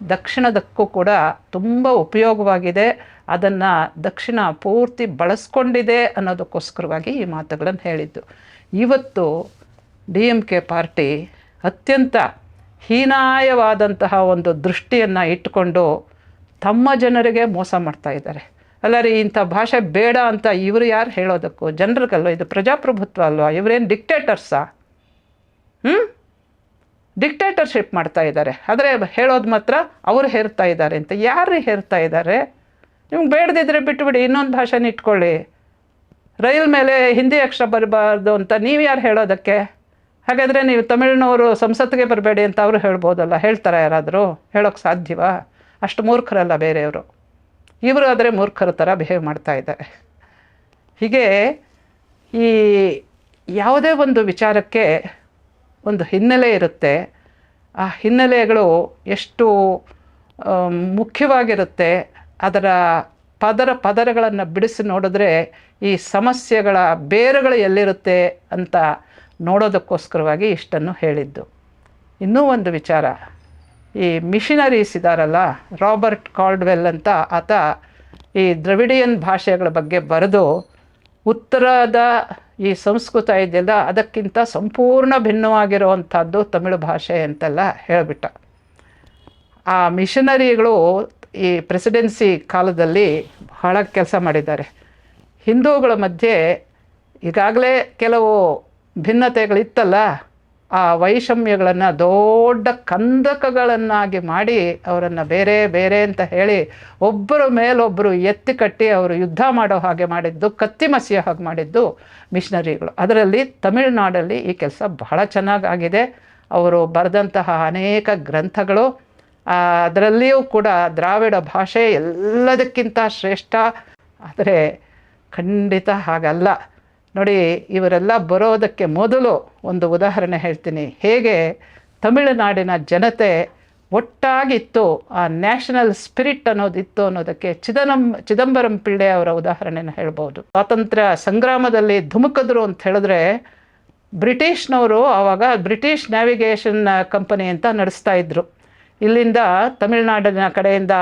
ದಕ್ಷಿಣದಕ್ಕೂ ಕೂಡ ತುಂಬ ಉಪಯೋಗವಾಗಿದೆ. ಅದನ್ನು ದಕ್ಷಿಣ ಪೂರ್ತಿ ಬಳಸ್ಕೊಂಡಿದೆ ಅನ್ನೋದಕ್ಕೋಸ್ಕರವಾಗಿ ಈ ಮಾತುಗಳನ್ನು ಹೇಳಿದ್ದು. ಇವತ್ತು ಡಿ ಎಂ ಕೆ ಪಾರ್ಟಿ ಅತ್ಯಂತ ಹೀನಾಯವಾದಂತಹ ಒಂದು ದೃಷ್ಟಿಯನ್ನು ಇಟ್ಟುಕೊಂಡು ತಮ್ಮ ಜನರಿಗೆ ಮೋಸ ಮಾಡ್ತಾ ಇದ್ದಾರೆ. ಅಲ್ಲ ರೀ ಇಂಥ ಭಾಷೆ ಬೇಡ ಅಂತ ಇವರು ಯಾರು ಹೇಳೋದಕ್ಕೂ, ಜನರಿಗಲ್ವ? ಇದು ಪ್ರಜಾಪ್ರಭುತ್ವ ಅಲ್ವಾ? ಇವರೇನು ಡಿಕ್ಟೇಟರ್ಸಾ ಹ್ಞೂ ಡಿಕ್ಟೇಟರ್ಶಿಪ್ ಮಾಡ್ತಾ ಇದ್ದಾರೆ. ಆದರೆ ಹೇಳೋದು ಮಾತ್ರ ಅವರು ಹೇರ್ತಾ ಇದ್ದಾರೆ ಅಂತ. ಯಾರು ಹೇರ್ತಾ ಇದ್ದಾರೆ? ನಿಮ್ಗೆ ಬೇಡದಿದ್ದರೆ ಬಿಟ್ಟುಬಿಡಿ ಇನ್ನೊಂದು ಭಾಷೆನ ಇಟ್ಕೊಳ್ಳಿ. ರೈಲ್ ಮೇಲೆ ಹಿಂದಿ ಅಕ್ಷರ ಬರಬಾರ್ದು ಅಂತ ನೀವು ಯಾರು ಹೇಳೋದಕ್ಕೆ? ಹಾಗಾದರೆ ನೀವು ತಮಿಳ್ನವರು ಸಂಸತ್ತಿಗೆ ಬರಬೇಡಿ ಅಂತ ಅವರು ಹೇಳ್ಬೋದಲ್ಲ, ಹೇಳ್ತಾರೆ ಯಾರಾದರೂ? ಹೇಳೋಕ್ಕೆ ಸಾಧ್ಯವಾ? ಅಷ್ಟು ಮೂರ್ಖರಲ್ಲ ಬೇರೆಯವರು. ಇವರು ಆದರೆ ಮೂರ್ಖರ ಥರ ಬಿಹೇವ್ ಮಾಡ್ತಾ ಇದ್ದಾರೆ. ಹೀಗೆ ಈ ಯಾವುದೇ ಒಂದು ವಿಚಾರಕ್ಕೆ ಒಂದು ಹಿನ್ನೆಲೆ ಇರುತ್ತೆ. ಆ ಹಿನ್ನೆಲೆಗಳು ಎಷ್ಟು ಮುಖ್ಯವಾಗಿರುತ್ತೆ. ಅದರ ಪದರ, ಪದರಗಳನ್ನು ಬಿಡಿಸಿ ನೋಡಿದ್ರೆ ಈ ಸಮಸ್ಯೆಗಳ ಬೇರುಗಳು ಎಲ್ಲಿರುತ್ತೆ ಅಂತ ನೋಡೋದಕ್ಕೋಸ್ಕರವಾಗಿ ಇಷ್ಟನ್ನು ಹೇಳಿದ್ದು. ಇನ್ನೂ ಒಂದು ವಿಚಾರ. ಈ ಮಿಷನರೀಸ್ ಇದ್ದಾರಲ್ಲ ರಾಬರ್ಟ್ ಕಾಲ್ಡ್ವೆಲ್ ಅಂತ ಆತ ಈ ದ್ರವಿಡಿಯನ್ ಭಾಷೆಗಳ ಬಗ್ಗೆ ಬರೆದು ಉತ್ತರದ ಈ ಸಂಸ್ಕೃತ ಇದೆಯಲ್ಲ, ಅದಕ್ಕಿಂತ ಸಂಪೂರ್ಣ ಭಿನ್ನವಾಗಿರುವಂಥದ್ದು ತಮಿಳು ಭಾಷೆ ಅಂತೆಲ್ಲ ಹೇಳಿಬಿಟ್ಟ. ಆ ಮಿಷನರಿಗಳು ಈ ಪ್ರೆಸಿಡೆನ್ಸಿ ಕಾಲದಲ್ಲಿ ಬಹಳ ಕೆಲಸ ಮಾಡಿದ್ದಾರೆ. ಹಿಂದೂಗಳ ಮಧ್ಯೆ ಈಗಾಗಲೇ ಕೆಲವು ಭಿನ್ನತೆಗಳಿತ್ತಲ್ಲ. ಆ ವೈಷಮ್ಯಗಳನ್ನು ದೊಡ್ಡ ಕಂದಕಗಳನ್ನಾಗಿ ಮಾಡಿ ಅವರನ್ನು ಬೇರೆ ಬೇರೆ ಅಂತ ಹೇಳಿ ಒಬ್ಬರ ಮೇಲೊಬ್ಬರು ಎತ್ತಿ ಕಟ್ಟಿ ಅವರು ಯುದ್ಧ ಮಾಡೋ ಹಾಗೆ ಮಾಡಿದ್ದು ಕತ್ತಿ ಮಸಿಯ ಹಾಗೆ ಮಾಡಿದ್ದು ಮಿಷನರಿಗಳು. ಅದರಲ್ಲಿ ತಮಿಳುನಾಡಲ್ಲಿ ಈ ಕೆಲಸ ಬಹಳ ಚೆನ್ನಾಗಾಗಿದೆ ಅವರು ಬರೆದಂತಹ ಅನೇಕ ಗ್ರಂಥಗಳು ಅದರಲ್ಲಿಯೂ ಕೂಡ ದ್ರಾವಿಡ ಭಾಷೆ ಎಲ್ಲದಕ್ಕಿಂತ ಶ್ರೇಷ್ಠ. ಆದರೆ ಖಂಡಿತ ಹಾಗಲ್ಲ. ನೋಡಿ, ಇವರೆಲ್ಲ ಬರೋದಕ್ಕೆ ಮೊದಲು ಒಂದು ಉದಾಹರಣೆ ಹೇಳ್ತೀನಿ. ಹೇಗೆ ತಮಿಳುನಾಡಿನ ಜನತೆ ಒಟ್ಟಾಗಿತ್ತು ಆ ನ್ಯಾಷನಲ್ ಸ್ಪಿರಿಟ್ ಅನ್ನೋದಿತ್ತು ಅನ್ನೋದಕ್ಕೆ ಚಿದನಂ ಚಿದಂಬರಂ ಪಿಳ್ಳೆ ಅವರ ಉದಾಹರಣೆನ ಹೇಳ್ಬೋದು. ಸ್ವಾತಂತ್ರ್ಯ ಸಂಗ್ರಾಮದಲ್ಲಿ ಧುಮುಕಿದ್ರು ಅಂತ ಹೇಳಿದ್ರೆ ಬ್ರಿಟಿಷ್ನವರು ಆವಾಗ ಬ್ರಿಟಿಷ್ ನ್ಯಾವಿಗೇಷನ್ ಕಂಪನಿ ಅಂತ ನಡೆಸ್ತಾ ಇದ್ರು. ಇಲ್ಲಿಂದ ತಮಿಳುನಾಡಿನ ಕಡೆಯಿಂದ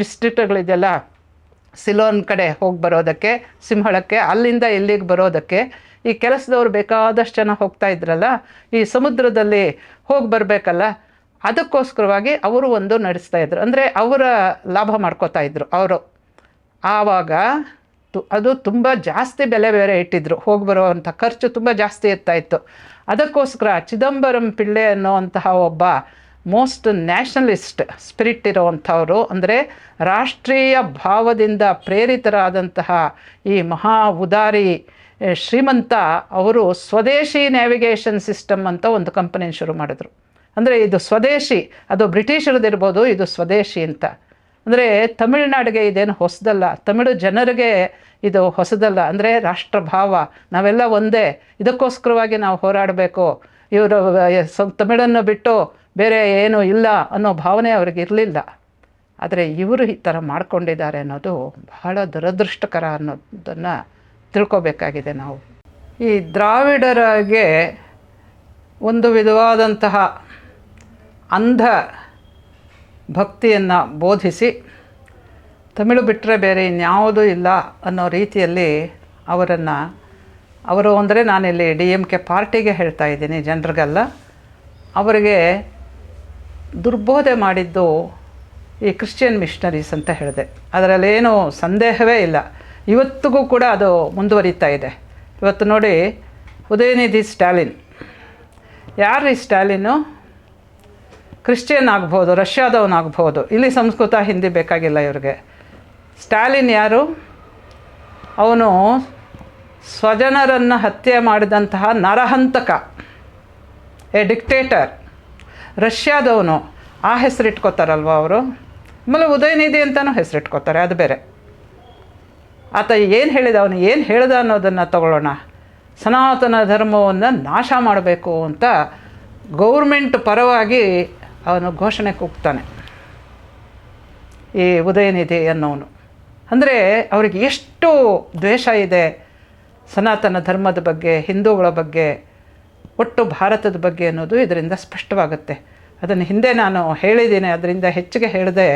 ಡಿಸ್ಟ್ರಿಕ್ಟ್ಗಳಿದೆಯಲ್ಲ ಸಿಲೋನ್ ಕಡೆ ಹೋಗಿ ಬರೋದಕ್ಕೆ, ಸಿಂಹಳಕ್ಕೆ, ಅಲ್ಲಿಂದ ಇಲ್ಲಿಗೆ ಬರೋದಕ್ಕೆ ಈ ಕೆಲಸದವ್ರು ಬೇಕಾದಷ್ಟು ಜನ ಹೋಗ್ತಾ ಇದ್ರಲ್ಲ, ಈ ಸಮುದ್ರದಲ್ಲಿ ಹೋಗಿ ಬರಬೇಕಲ್ಲ, ಅದಕ್ಕೋಸ್ಕರವಾಗಿ ಅವರು ಒಂದು ನಡೆಸ್ತಾ ಇದ್ರು. ಅಂದರೆ ಅವರ ಲಾಭ ಮಾಡ್ಕೋತಾ ಇದ್ರು ಅವರು. ಆವಾಗ ತು, ಅದು ತುಂಬ ಜಾಸ್ತಿ ಬೆಲೆ ಬೇರೆ ಇಟ್ಟಿದ್ರು. ಹೋಗಿ ಬರುವಂಥ ಖರ್ಚು ತುಂಬ ಜಾಸ್ತಿ ಇರ್ತಾ ಇತ್ತು. ಅದಕ್ಕೋಸ್ಕರ ಚಿದಂಬರಂ ಪಿಳ್ಳೆ ಅನ್ನೋವಂತಹ ಒಬ್ಬ ಮೋಸ್ಟ್ ನ್ಯಾಷನಲಿಸ್ಟ್ ಸ್ಪಿರಿಟ್ ಇರುವಂಥವರು ಅಂದರೆ ರಾಷ್ಟ್ರೀಯ ಭಾವದಿಂದ ಪ್ರೇರಿತರಾದಂತಹ ಈ ಮಹಾ ಉದಾರಿ ಶ್ರೀಮಂತ ಅವರು ಸ್ವದೇಶಿ ನ್ಯಾವಿಗೇಷನ್ ಸಿಸ್ಟಮ್ ಅಂತ ಒಂದು ಕಂಪನಿ ಶುರು ಮಾಡಿದ್ರು. ಅಂದರೆ ಇದು ಸ್ವದೇಶಿ, ಅದು ಬ್ರಿಟಿಷರದಿರ್ಬೋದು, ಇದು ಸ್ವದೇಶಿ ಅಂತ. ಅಂದರೆ ತಮಿಳುನಾಡಿಗೆ ಇದೇನು ಹೊಸದಲ್ಲ, ತಮಿಳು ಜನರಿಗೆ ಇದು ಹೊಸದಲ್ಲ, ಅಂದರೆ ರಾಷ್ಟ್ರಭಾವ, ನಾವೆಲ್ಲ ಒಂದೇ, ಇದಕ್ಕೋಸ್ಕರವಾಗಿ ನಾವು ಹೋರಾಡಬೇಕು. ಇವರು ತಮಿಳನ್ನು ಬಿಟ್ಟು ಬೇರೆ ಏನೂ ಇಲ್ಲ ಅನ್ನೋ ಭಾವನೆ ಅವ್ರಿಗೆ ಇರಲಿಲ್ಲ. ಆದರೆ ಇವರು ಈ ಥರ ಮಾಡ್ಕೊಂಡಿದ್ದಾರೆ ಅನ್ನೋದು ಬಹಳ ದುರದೃಷ್ಟಕರ ಅನ್ನೋದನ್ನು ತಿಳ್ಕೊಬೇಕಾಗಿದೆ ನಾವು. ಈ ದ್ರಾವಿಡರಿಗೆ ಒಂದು ವಿಧವಾದಂತಹ ಅಂಧ ಭಕ್ತಿಯನ್ನು ಬೋಧಿಸಿ ತಮಿಳು ಬಿಟ್ಟರೆ ಬೇರೆ ಇನ್ಯಾವುದೂ ಇಲ್ಲ ಅನ್ನೋ ರೀತಿಯಲ್ಲಿ ಅವರನ್ನು, ಅವರು ಅಂದರೆ ನಾನಿಲ್ಲಿ ಡಿ ಎಂ ಕೆ ಪಾರ್ಟಿಗೆ ಹೇಳ್ತಾ ಇದ್ದೀನಿ ಜನರಿಗೆಲ್ಲ. ಅವರಿಗೆ ದುರ್ಬೋಧೆ ಮಾಡಿದ್ದು ಈ ಕ್ರಿಶ್ಚಿಯನ್ ಮಿಷನರೀಸ್ ಅಂತ ಹೇಳಿದೆ. ಅದರಲ್ಲೇನು ಸಂದೇಹವೇ ಇಲ್ಲ. ಇವತ್ತಿಗೂ ಕೂಡ ಅದು ಮುಂದುವರಿತಾ ಇದೆ. ಇವತ್ತು ನೋಡಿ, ಉದಯನಿಧಿ ಸ್ಟಾಲಿನ್. ಯಾರು ಈ ಸ್ಟಾಲಿನು ಕ್ರಿಶ್ಚಿಯನ್ ಆಗ್ಬೋದು ರಷ್ಯಾದವನಾಗ್ಬೋದು ಇಲ್ಲಿ ಸಂಸ್ಕೃತ, ಹಿಂದಿ ಬೇಕಾಗಿಲ್ಲ ಇವ್ರಿಗೆ. ಸ್ಟಾಲಿನ್ ಯಾರು? ಅವನು ಸ್ವಜನರನ್ನು ಹತ್ಯೆ ಮಾಡಿದಂತಹ ನರಹಂತಕ, ಎ ಡಿಕ್ಟೇಟರ್ ರಷ್ಯಾದವನು, ಆ ಹೆಸರಿಟ್ಕೋತಾರಲ್ವ ಅವರು? ಆಮೇಲೆ ಉದಯನಿಧಿ ಅಂತಲೂ ಹೆಸರಿಟ್ಕೋತಾರೆ, ಅದು ಬೇರೆ. ಆತ ಏನು ಹೇಳಿದ, ಅವನು ಏನು ಹೇಳಿದ ಅನ್ನೋದನ್ನು ತಗೊಳ್ಳೋಣ. ಸನಾತನ ಧರ್ಮವನ್ನು ನಾಶ ಮಾಡಬೇಕು ಅಂತ ಗೌರ್ಮೆಂಟ್ ಪರವಾಗಿ ಅವನು ಘೋಷಣೆ ಕೂಗ್ತಾನೆ. ಈ ಉದಯನಿಧಿ ಅನ್ನೋನು ಅಂದರೆ ಅವರಿಗೆ ಎಷ್ಟು ದ್ವೇಷ ಇದೆ ಸನಾತನ ಧರ್ಮದ ಬಗ್ಗೆ, ಹಿಂದೂಗಳ ಬಗ್ಗೆ ಒಟ್ಟು ಭಾರತದ ಬಗ್ಗೆ ಅನ್ನೋದು ಇದರಿಂದ ಸ್ಪಷ್ಟವಾಗುತ್ತೆ. ಅದನ್ನು ಹಿಂದೆ ನಾನು ಹೇಳಿದ್ದೀನಿ, ಅದರಿಂದ ಹೆಚ್ಚಿಗೆ ಹೇಳಿದೆ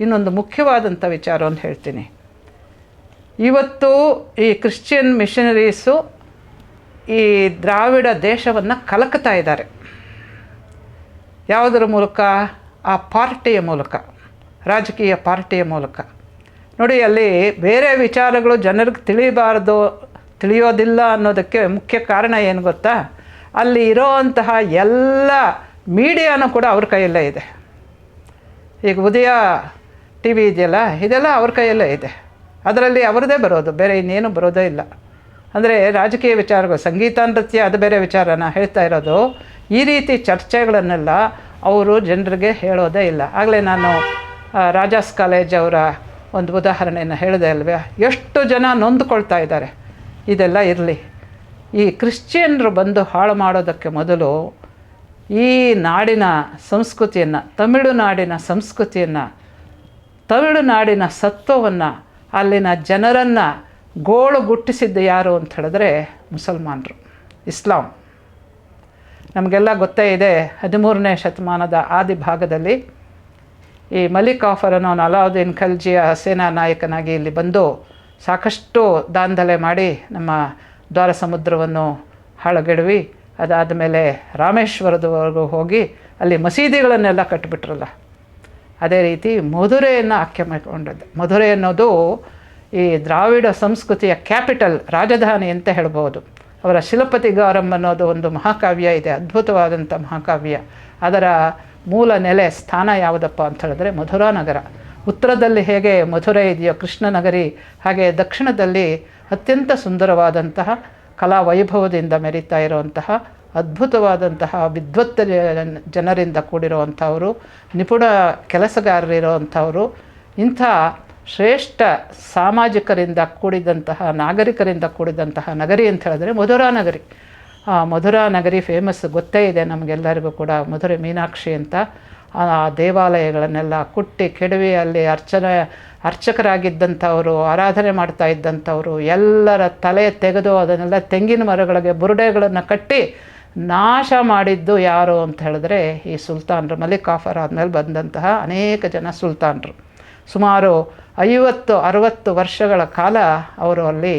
ಇನ್ನೊಂದು ಮುಖ್ಯವಾದಂಥ ವಿಚಾರ ಅಂತ ಹೇಳ್ತೀನಿ. ಇವತ್ತು ಈ ಕ್ರಿಶ್ಚಿಯನ್ ಮಿಷನರೀಸು ಈ ದ್ರಾವಿಡ ದೇಶವನ್ನು ಕಲಕ್ತಾ ಇದ್ದಾರೆ. ಯಾವುದರ ಮೂಲಕ? ಆ ಪಾರ್ಟಿಯ ಮೂಲಕ, ರಾಜಕೀಯ ಪಾರ್ಟಿಯ ಮೂಲಕ. ನೋಡಿ, ಅಲ್ಲಿ ಬೇರೆ ವಿಚಾರಗಳು ಜನರಿಗೆ ತಿಳಿಬಾರ್ದು, ತಿಳಿಯೋದಿಲ್ಲ ಅನ್ನೋದಕ್ಕೆ ಮುಖ್ಯ ಕಾರಣ ಏನು ಗೊತ್ತಾ? ಅಲ್ಲಿ ಇರೋವಂತಹ ಎಲ್ಲ ಮೀಡಿಯಾನು ಕೂಡ ಅವ್ರ ಕೈಯಲ್ಲೇ ಇದೆ. ಈಗ ಉದಯ ಟಿ ವಿ ಇದೆಯಲ್ಲ, ಇದೆಲ್ಲ ಅವ್ರ ಕೈಯಲ್ಲೇ ಇದೆ. ಅದರಲ್ಲಿ ಅವರದೇ ಬರೋದು, ಬೇರೆ ಇನ್ನೇನು ಬರೋದೇ ಇಲ್ಲ. ಅಂದರೆ ರಾಜಕೀಯ ವಿಚಾರಗಳು, ಸಂಗೀತ ನೃತ್ಯ, ಅದು ಬೇರೆ ವಿಚಾರನ ಹೇಳ್ತಾ ಇರೋದು. ಈ ರೀತಿ ಚರ್ಚೆಗಳನ್ನೆಲ್ಲ ಅವರು ಜನರಿಗೆ ಹೇಳೋದೇ ಇಲ್ಲ. ಆಗಲೇ ನಾನು ರಾಜಾಸ್ ಕಾಲೇಜ್ ಅವರ ಒಂದು ಉದಾಹರಣೆಯನ್ನು ಹೇಳಿದೆ ಅಲ್ವೇ? ಎಷ್ಟು ಜನ ನೊಂದುಕೊಳ್ತಾ ಇದ್ದಾರೆ. ಇದೆಲ್ಲ ಇರಲಿ. ಈ ಕ್ರಿಶ್ಚಿಯನ್ರು ಬಂದು ಹಾಳು ಮಾಡೋದಕ್ಕೆ ಮೊದಲು ಈ ನಾಡಿನ ಸಂಸ್ಕೃತಿಯನ್ನು, ತಮಿಳುನಾಡಿನ ಸಂಸ್ಕೃತಿಯನ್ನು, ತಮಿಳುನಾಡಿನ ಸತ್ವವನ್ನು, ಅಲ್ಲಿನ ಜನರನ್ನು ಗೋಳು ಗುಟ್ಟಿಸಿದ್ದು ಯಾರು ಅಂತ ಹೇಳಿದ್ರೆ ಮುಸಲ್ಮಾನರು, ಇಸ್ಲಾಂ. ನಮಗೆಲ್ಲ ಗೊತ್ತೇ ಇದೆ, ಹದಿಮೂರನೇ ಶತಮಾನದ ಆದಿ ಭಾಗದಲ್ಲಿ ಈ ಮಲಿಕ್ ಆಫರ್ ಅನ್ನೋ ಅಲಾವುದ್ದೀನ್ ಖಲ್ಜಿಯ ಸೇನಾ ನಾಯಕನಾಗಿ ಇಲ್ಲಿ ಬಂದು ಸಾಕಷ್ಟು ದಾಂಧಲೆ ಮಾಡಿ ನಮ್ಮ ದ್ವಾರ ಸಮುದ್ರವನ್ನು ಹಾಳಗೆಡವಿ ಅದಾದ ಮೇಲೆ ರಾಮೇಶ್ವರದವರೆಗೂ ಹೋಗಿ ಅಲ್ಲಿ ಮಸೀದಿಗಳನ್ನೆಲ್ಲ ಕಟ್ಟಿಬಿಟ್ರಲ್ಲ ಅದೇ ರೀತಿ ಮಧುರೆಯನ್ನು ಆಕ್ರಮಿಕೊಂಡದ್ದು ಮಧುರೆ ಅನ್ನೋದು ಈ ದ್ರಾವಿಡ ಸಂಸ್ಕೃತಿಯ ಕ್ಯಾಪಿಟಲ್, ರಾಜಧಾನಿ ಅಂತ ಹೇಳ್ಬೋದು. ಅವರ ಶಿಲಪತಿಗಾರಂ ಅನ್ನೋದು ಒಂದು ಮಹಾಕಾವ್ಯ ಇದೆ, ಅದ್ಭುತವಾದಂಥ ಮಹಾಕಾವ್ಯ. ಅದರ ಮೂಲ ನೆಲೆ ಸ್ಥಾನ ಯಾವುದಪ್ಪ ಅಂತ ಹೇಳಿದ್ರೆ ಮಧುರಾ ನಗರ. ಉತ್ತರದಲ್ಲಿ ಹೇಗೆ ಮಧುರೆ ಇದೆಯೋ ಕೃಷ್ಣನಗರಿ, ಹಾಗೆ ದಕ್ಷಿಣದಲ್ಲಿ ಅತ್ಯಂತ ಸುಂದರವಾದಂತಹ ಕಲಾ ವೈಭವದಿಂದ ಮೆರೀತಾ ಇರುವಂತಹ ಅದ್ಭುತವಾದಂತಹ ವಿದ್ವತ್ತ ಜನ- ಜನರಿಂದ ಕೂಡಿರುವಂಥವರು, ನಿಪುಣ ಕೆಲಸಗಾರರಿರುವಂಥವರು ಇಂಥ ಶ್ರೇಷ್ಠ ಸಾಮಾಜಿಕರಿಂದ ಕೂಡಿದಂತಹ, ನಾಗರಿಕರಿಂದ ಕೂಡಿದಂತಹ ನಗರಿ ಅಂತ ಹೇಳಿದ್ರೆ ಮಧುರಾ ನಗರಿ. ಆ ಮಧುರಾ ನಗರಿ ಫೇಮಸ್ ಗೊತ್ತೇ ಇದೆ ನಮಗೆಲ್ಲರಿಗೂ ಕೂಡ, ಮಧುರೆ ಮೀನಾಕ್ಷಿ ಅಂತ. ಆ ದೇವಾಲಯಗಳನ್ನೆಲ್ಲ ಕುಟ್ಟಿ ಕೆಡವಿ ಅಲ್ಲಿ ಅರ್ಚನೆ, ಅರ್ಚಕರಾಗಿದ್ದಂಥವರು, ಆರಾಧನೆ ಮಾಡ್ತಾ ಇದ್ದಂಥವರು, ಎಲ್ಲರ ತಲೆ ತೆಗೆದು ಅದನ್ನೆಲ್ಲ ತೆಂಗಿನ ಮರಗಳಿಗೆ ಬುರುಡೆಗಳನ್ನು ಕಟ್ಟಿ ನಾಶ ಮಾಡಿದ್ದು ಯಾರು ಅಂತ ಹೇಳಿದ್ರೆ ಈ ಸುಲ್ತಾನರು, ಮಲಿಕ್ ಆಫರ್ ಆದಮೇಲೆ ಬಂದಂತಹ ಅನೇಕ ಜನ ಸುಲ್ತಾನರು. ಸುಮಾರು ಐವತ್ತು, ಅರವತ್ತು ವರ್ಷಗಳ ಕಾಲ ಅವರು ಅಲ್ಲಿ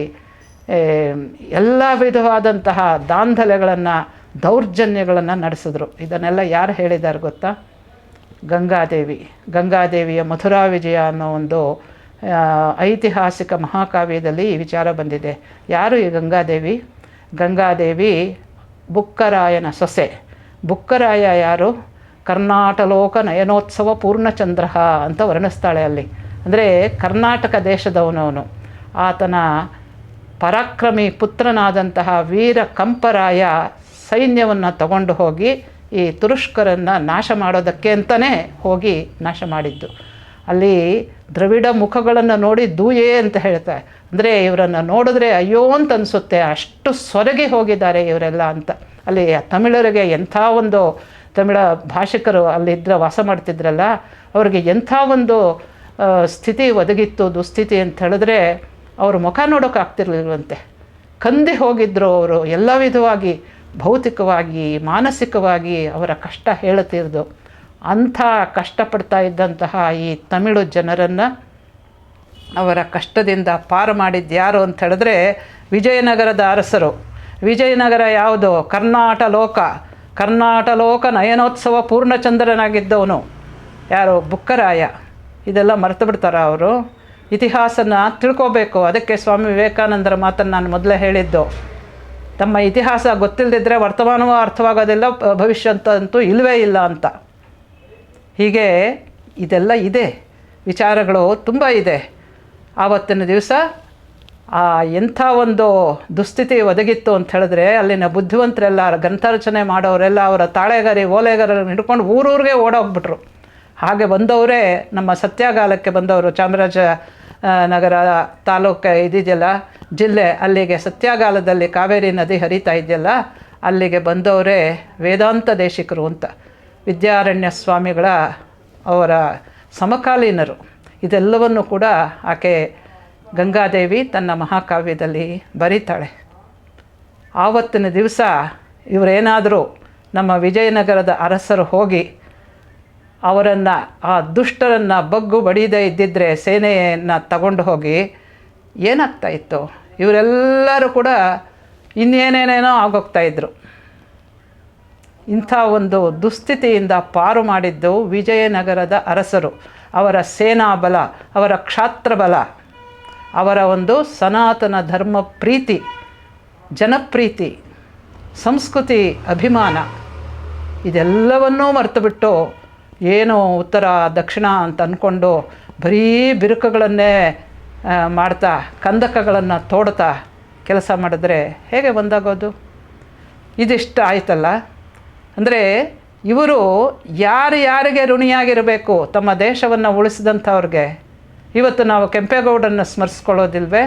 ಎಲ್ಲ ವಿಧವಾದಂತಹ ದಾಂಧಲೆಗಳನ್ನು, ದೌರ್ಜನ್ಯಗಳನ್ನು ನಡೆಸಿದ್ರು. ಇದನ್ನೆಲ್ಲ ಯಾರು ಹೇಳಿದ್ದಾರೆ ಗೊತ್ತಾ? ಗಂಗಾದೇವಿ. ಗಂಗಾದೇವಿಯ ಮಥುರಾ ವಿಜಯ ಅನ್ನೋ ಒಂದು ಐತಿಹಾಸಿಕ ಮಹಾಕಾವ್ಯದಲ್ಲಿ ಈ ವಿಚಾರ ಬಂದಿದೆ. ಯಾರು ಈ ಗಂಗಾದೇವಿ? ಗಂಗಾದೇವಿ ಬುಕ್ಕರಾಯನ ಸೊಸೆ. ಬುಕ್ಕರಾಯ ಯಾರು? ಕರ್ನಾಟಲೋಕ ನಯನೋತ್ಸವ ಪೂರ್ಣಚಂದ್ರ ಅಂತ ವರ್ಣಿಸ್ತಾಳೆ ಅಲ್ಲಿ. ಅಂದರೆ ಕರ್ನಾಟಕ ದೇಶದವನವನು ಆತನ ಪರಾಕ್ರಮಿ ಪುತ್ರನಾದಂತಹ ವೀರ ಕಂಪರಾಯ ಸೈನ್ಯವನ್ನು ತಗೊಂಡು ಹೋಗಿ ಈ ತುರುಷ್ಕರನ್ನು ನಾಶ ಮಾಡೋದಕ್ಕೆ ಅಂತಲೇ ಹೋಗಿ ನಾಶ ಮಾಡಿದ್ದು. ಅಲ್ಲಿ ದ್ರವಿಡ ಮುಖಗಳನ್ನು ನೋಡಿ ದೂಯೇ ಅಂತ ಹೇಳ್ತಾರೆ ಅಂದರೆ ಇವರನ್ನು ನೋಡಿದ್ರೆ ಅಯ್ಯೋ ಅಂತ ಅನಿಸುತ್ತೆ, ಅಷ್ಟು ಸೊರಗಿ ಹೋಗಿದ್ದಾರೆ ಇವರೆಲ್ಲ ಅಂತ. ಅಲ್ಲಿ ತಮಿಳರಿಗೆ ಎಂಥ ಒಂದು, ತಮಿಳ ಭಾಷಿಕರು ಅಲ್ಲಿದ್ದರೆ ವಾಸ ಮಾಡ್ತಿದ್ರಲ್ಲ, ಅವ್ರಿಗೆ ಎಂಥ ಒಂದು ಸ್ಥಿತಿ ಒದಗಿತ್ತು, ದುಸ್ಥಿತಿ ಅಂತ ಹೇಳಿದ್ರೆ ಅವರು ಮುಖ ನೋಡೋಕ್ಕಾಗ್ತಿರ್ಲಿಲ್ವಂತೆ ಕಂದಿ ಹೋಗಿದ್ದರು ಅವರು, ಎಲ್ಲ ವಿಧವಾಗಿ ಭೌತಿಕವಾಗಿ, ಮಾನಸಿಕವಾಗಿ ಅವರ ಕಷ್ಟ ಹೇಳುತ್ತಿರೋದು ಅಂಥ ಕಷ್ಟಪಡ್ತಾ ಇದ್ದಂತಹ ಈ ತಮಿಳು ಜನರನ್ನು ಅವರ ಕಷ್ಟದಿಂದ ಪಾರು ಮಾಡಿದ್ದು ಯಾರು ಅಂತ ಹೇಳಿದ್ರೆ ವಿಜಯನಗರದ ಅರಸರು. ವಿಜಯನಗರ ಯಾವುದು? ಕರ್ನಾಟ ಲೋಕ. ಕರ್ನಾಟ ಲೋಕ ನಯನೋತ್ಸವ ಪೂರ್ಣಚಂದ್ರನಾಗಿದ್ದವನು. ಯಾರು? ಬುಕ್ಕರಾಯ. ಇದೆಲ್ಲ ಮರೆತು ಬಿಡ್ತಾರೆ ಅವರು? ಇತಿಹಾಸನ ತಿಳ್ಕೋಬೇಕು. ಅದಕ್ಕೆ ಸ್ವಾಮಿ ವಿವೇಕಾನಂದರ ಮಾತನ್ನು ನಾನು ಮೊದಲೇ ಹೇಳಿದ್ದು. ತಮ್ಮ ಇತಿಹಾಸ ಗೊತ್ತಿಲ್ಲದಿದ್ದರೆ ವರ್ತಮಾನವೂ ಅರ್ಥವಾಗೋದಿಲ್ಲ ಭವಿಷ್ಯ ಅಂತಂತೂ ಇಲ್ಲವೇ ಇಲ್ಲ ಅಂತ. ಹೀಗೆ ಇದೆಲ್ಲ ಇದೆ. ವಿಚಾರಗಳು ತುಂಬ ಇದೆ. ಆವತ್ತಿನ ದಿವಸ ಆ ಎಂಥ ಒಂದು ದುಸ್ಥಿತಿ ಒದಗಿತ್ತು ಅಂತ ಹೇಳಿದ್ರೆ ಅಲ್ಲಿನ ಬುದ್ಧಿವಂತರೆಲ್ಲ, ಗ್ರಂಥರಚನೆ ಮಾಡೋರೆಲ್ಲ, ಅವರ ತಾಳೆಗಾರಿ ಓಲೆಗಾರರನ್ನು ಹಿಡ್ಕೊಂಡು ಊರೂರಿಗೆ ಓಡೋಗ್ಬಿಟ್ರು. ಹಾಗೆ ಬಂದವರೇ ನಮ್ಮ ಸತ್ಯಾಗಾಲಕ್ಕೆ ಬಂದವರು ಚಾಮರಾಜ ನಗರ ತಾಲೂಕು ಇದಿದೆಯಲ್ಲ, ಜಿಲ್ಲೆ, ಅಲ್ಲಿಗೆ ಸತ್ಯಾಗಾಲದಲ್ಲಿ ಕಾವೇರಿ ನದಿ ಹರಿತಾ ಇದೆಯಲ್ಲ, ಅಲ್ಲಿಗೆ ಬಂದವರೇ ವೇದಾಂತ ದೇಶಿಕರು ಅಂತ. ವಿದ್ಯಾರಣ್ಯ ಸ್ವಾಮಿಗಳ ಅವರ ಸಮಕಾಲೀನರು. ಇದೆಲ್ಲವನ್ನು ಕೂಡ ಆಕೆ ಗಂಗಾದೇವಿ ತನ್ನ ಮಹಾಕಾವ್ಯದಲ್ಲಿ ಬರೀತಾಳೆ. ಆವತ್ತಿನ ದಿವಸ ಇವರೇನಾದರೂ ನಮ್ಮ ವಿಜಯನಗರದ ಅರಸರು ಹೋಗಿ ಅವರನ್ನು, ಆ ದುಷ್ಟರನ್ನು ಬಗ್ಗು ಬಡಿಯದೇ ಇದ್ದಿದ್ದರೆ ಸೇನೆಯನ್ನು ತಗೊಂಡು ಹೋಗಿ ಏನಾಗ್ತಾ ಇತ್ತು? ಇವರೆಲ್ಲರೂ ಕೂಡ ಇನ್ನೇನೇನೇನೋ ಆಗೋಗ್ತಾ ಇದ್ರು. ಇಂಥ ಒಂದು ದುಸ್ಥಿತಿಯಿಂದ ಪಾರು ಮಾಡಿದ್ದು ವಿಜಯನಗರದ ಅರಸರು. ಅವರ ಸೇನಾ ಬಲ, ಅವರ ಕ್ಷಾತ್ರ ಬಲ, ಅವರ ಒಂದು ಸನಾತನ ಧರ್ಮ ಪ್ರೀತಿ, ಜನಪ್ರೀತಿ, ಸಂಸ್ಕೃತಿ, ಅಭಿಮಾನ, ಇದೆಲ್ಲವನ್ನೂ ಮರೆತುಬಿಟ್ಟು ಏನು ಉತ್ತರ ದಕ್ಷಿಣ ಅಂತ ಅಂದ್ಕೊಂಡು ಬರೀ ಬಿರುಕುಗಳನ್ನೇ ಮಾಡ್ತಾ, ಕಂದಕಗಳನ್ನು ತೋಡ್ತಾ ಕೆಲಸ ಮಾಡಿದ್ರೆ ಹೇಗೆ ಒಂದಾಗೋದು? ಇದಿಷ್ಟು ಆಯ್ತಲ್ಲ. ಅಂದರೆ ಇವರು ಯಾರು ಯಾರಿಗೆ ಋಣಿಯಾಗಿರಬೇಕು, ತಮ್ಮ ದೇಶವನ್ನು ಉಳಿಸಿದಂಥವ್ರಿಗೆ. ಇವತ್ತು ನಾವು ಕೆಂಪೇಗೌಡರನ್ನು ಸ್ಮರಿಸ್ಕೊಳ್ಳೋದಿಲ್ವೇ?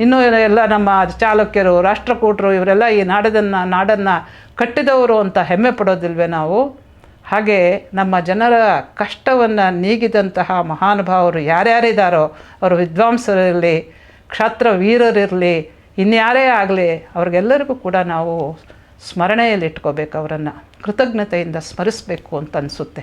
ಇನ್ನೂ ಎಲ್ಲ ನಮ್ಮ ಚಾಲುಕ್ಯರು, ರಾಷ್ಟ್ರಕೂಟರು, ಇವರೆಲ್ಲ ಈ ನಾಡದನ್ನು, ನಾಡನ್ನು ಕಟ್ಟಿದವರು ಅಂತ ಹೆಮ್ಮೆ ಪಡೋದಿಲ್ವೇ ನಾವು? ಹಾಗೆ ನಮ್ಮ ಜನರ ಕಷ್ಟವನ್ನು ನೀಗಿದಂತಹ ಮಹಾನುಭಾವರು ಯಾರ್ಯಾರಿದ್ದಾರೋ ಅವರು ವಿದ್ವಾಂಸರಿರಲಿ ಕ್ಷತ್ರ ವೀರರಿರಲಿ ಇನ್ಯಾರೇ ಆಗಲಿ ಅವ್ರಿಗೆಲ್ಲರಿಗೂ ಕೂಡ ನಾವು ಸ್ಮರಣೆಯಲ್ಲಿ ಇಟ್ಕೋಬೇಕು ಅವರನ್ನು, ಕೃತಜ್ಞತೆಯಿಂದ ಸ್ಮರಿಸಬೇಕು ಅಂತ ಅನಿಸುತ್ತೆ.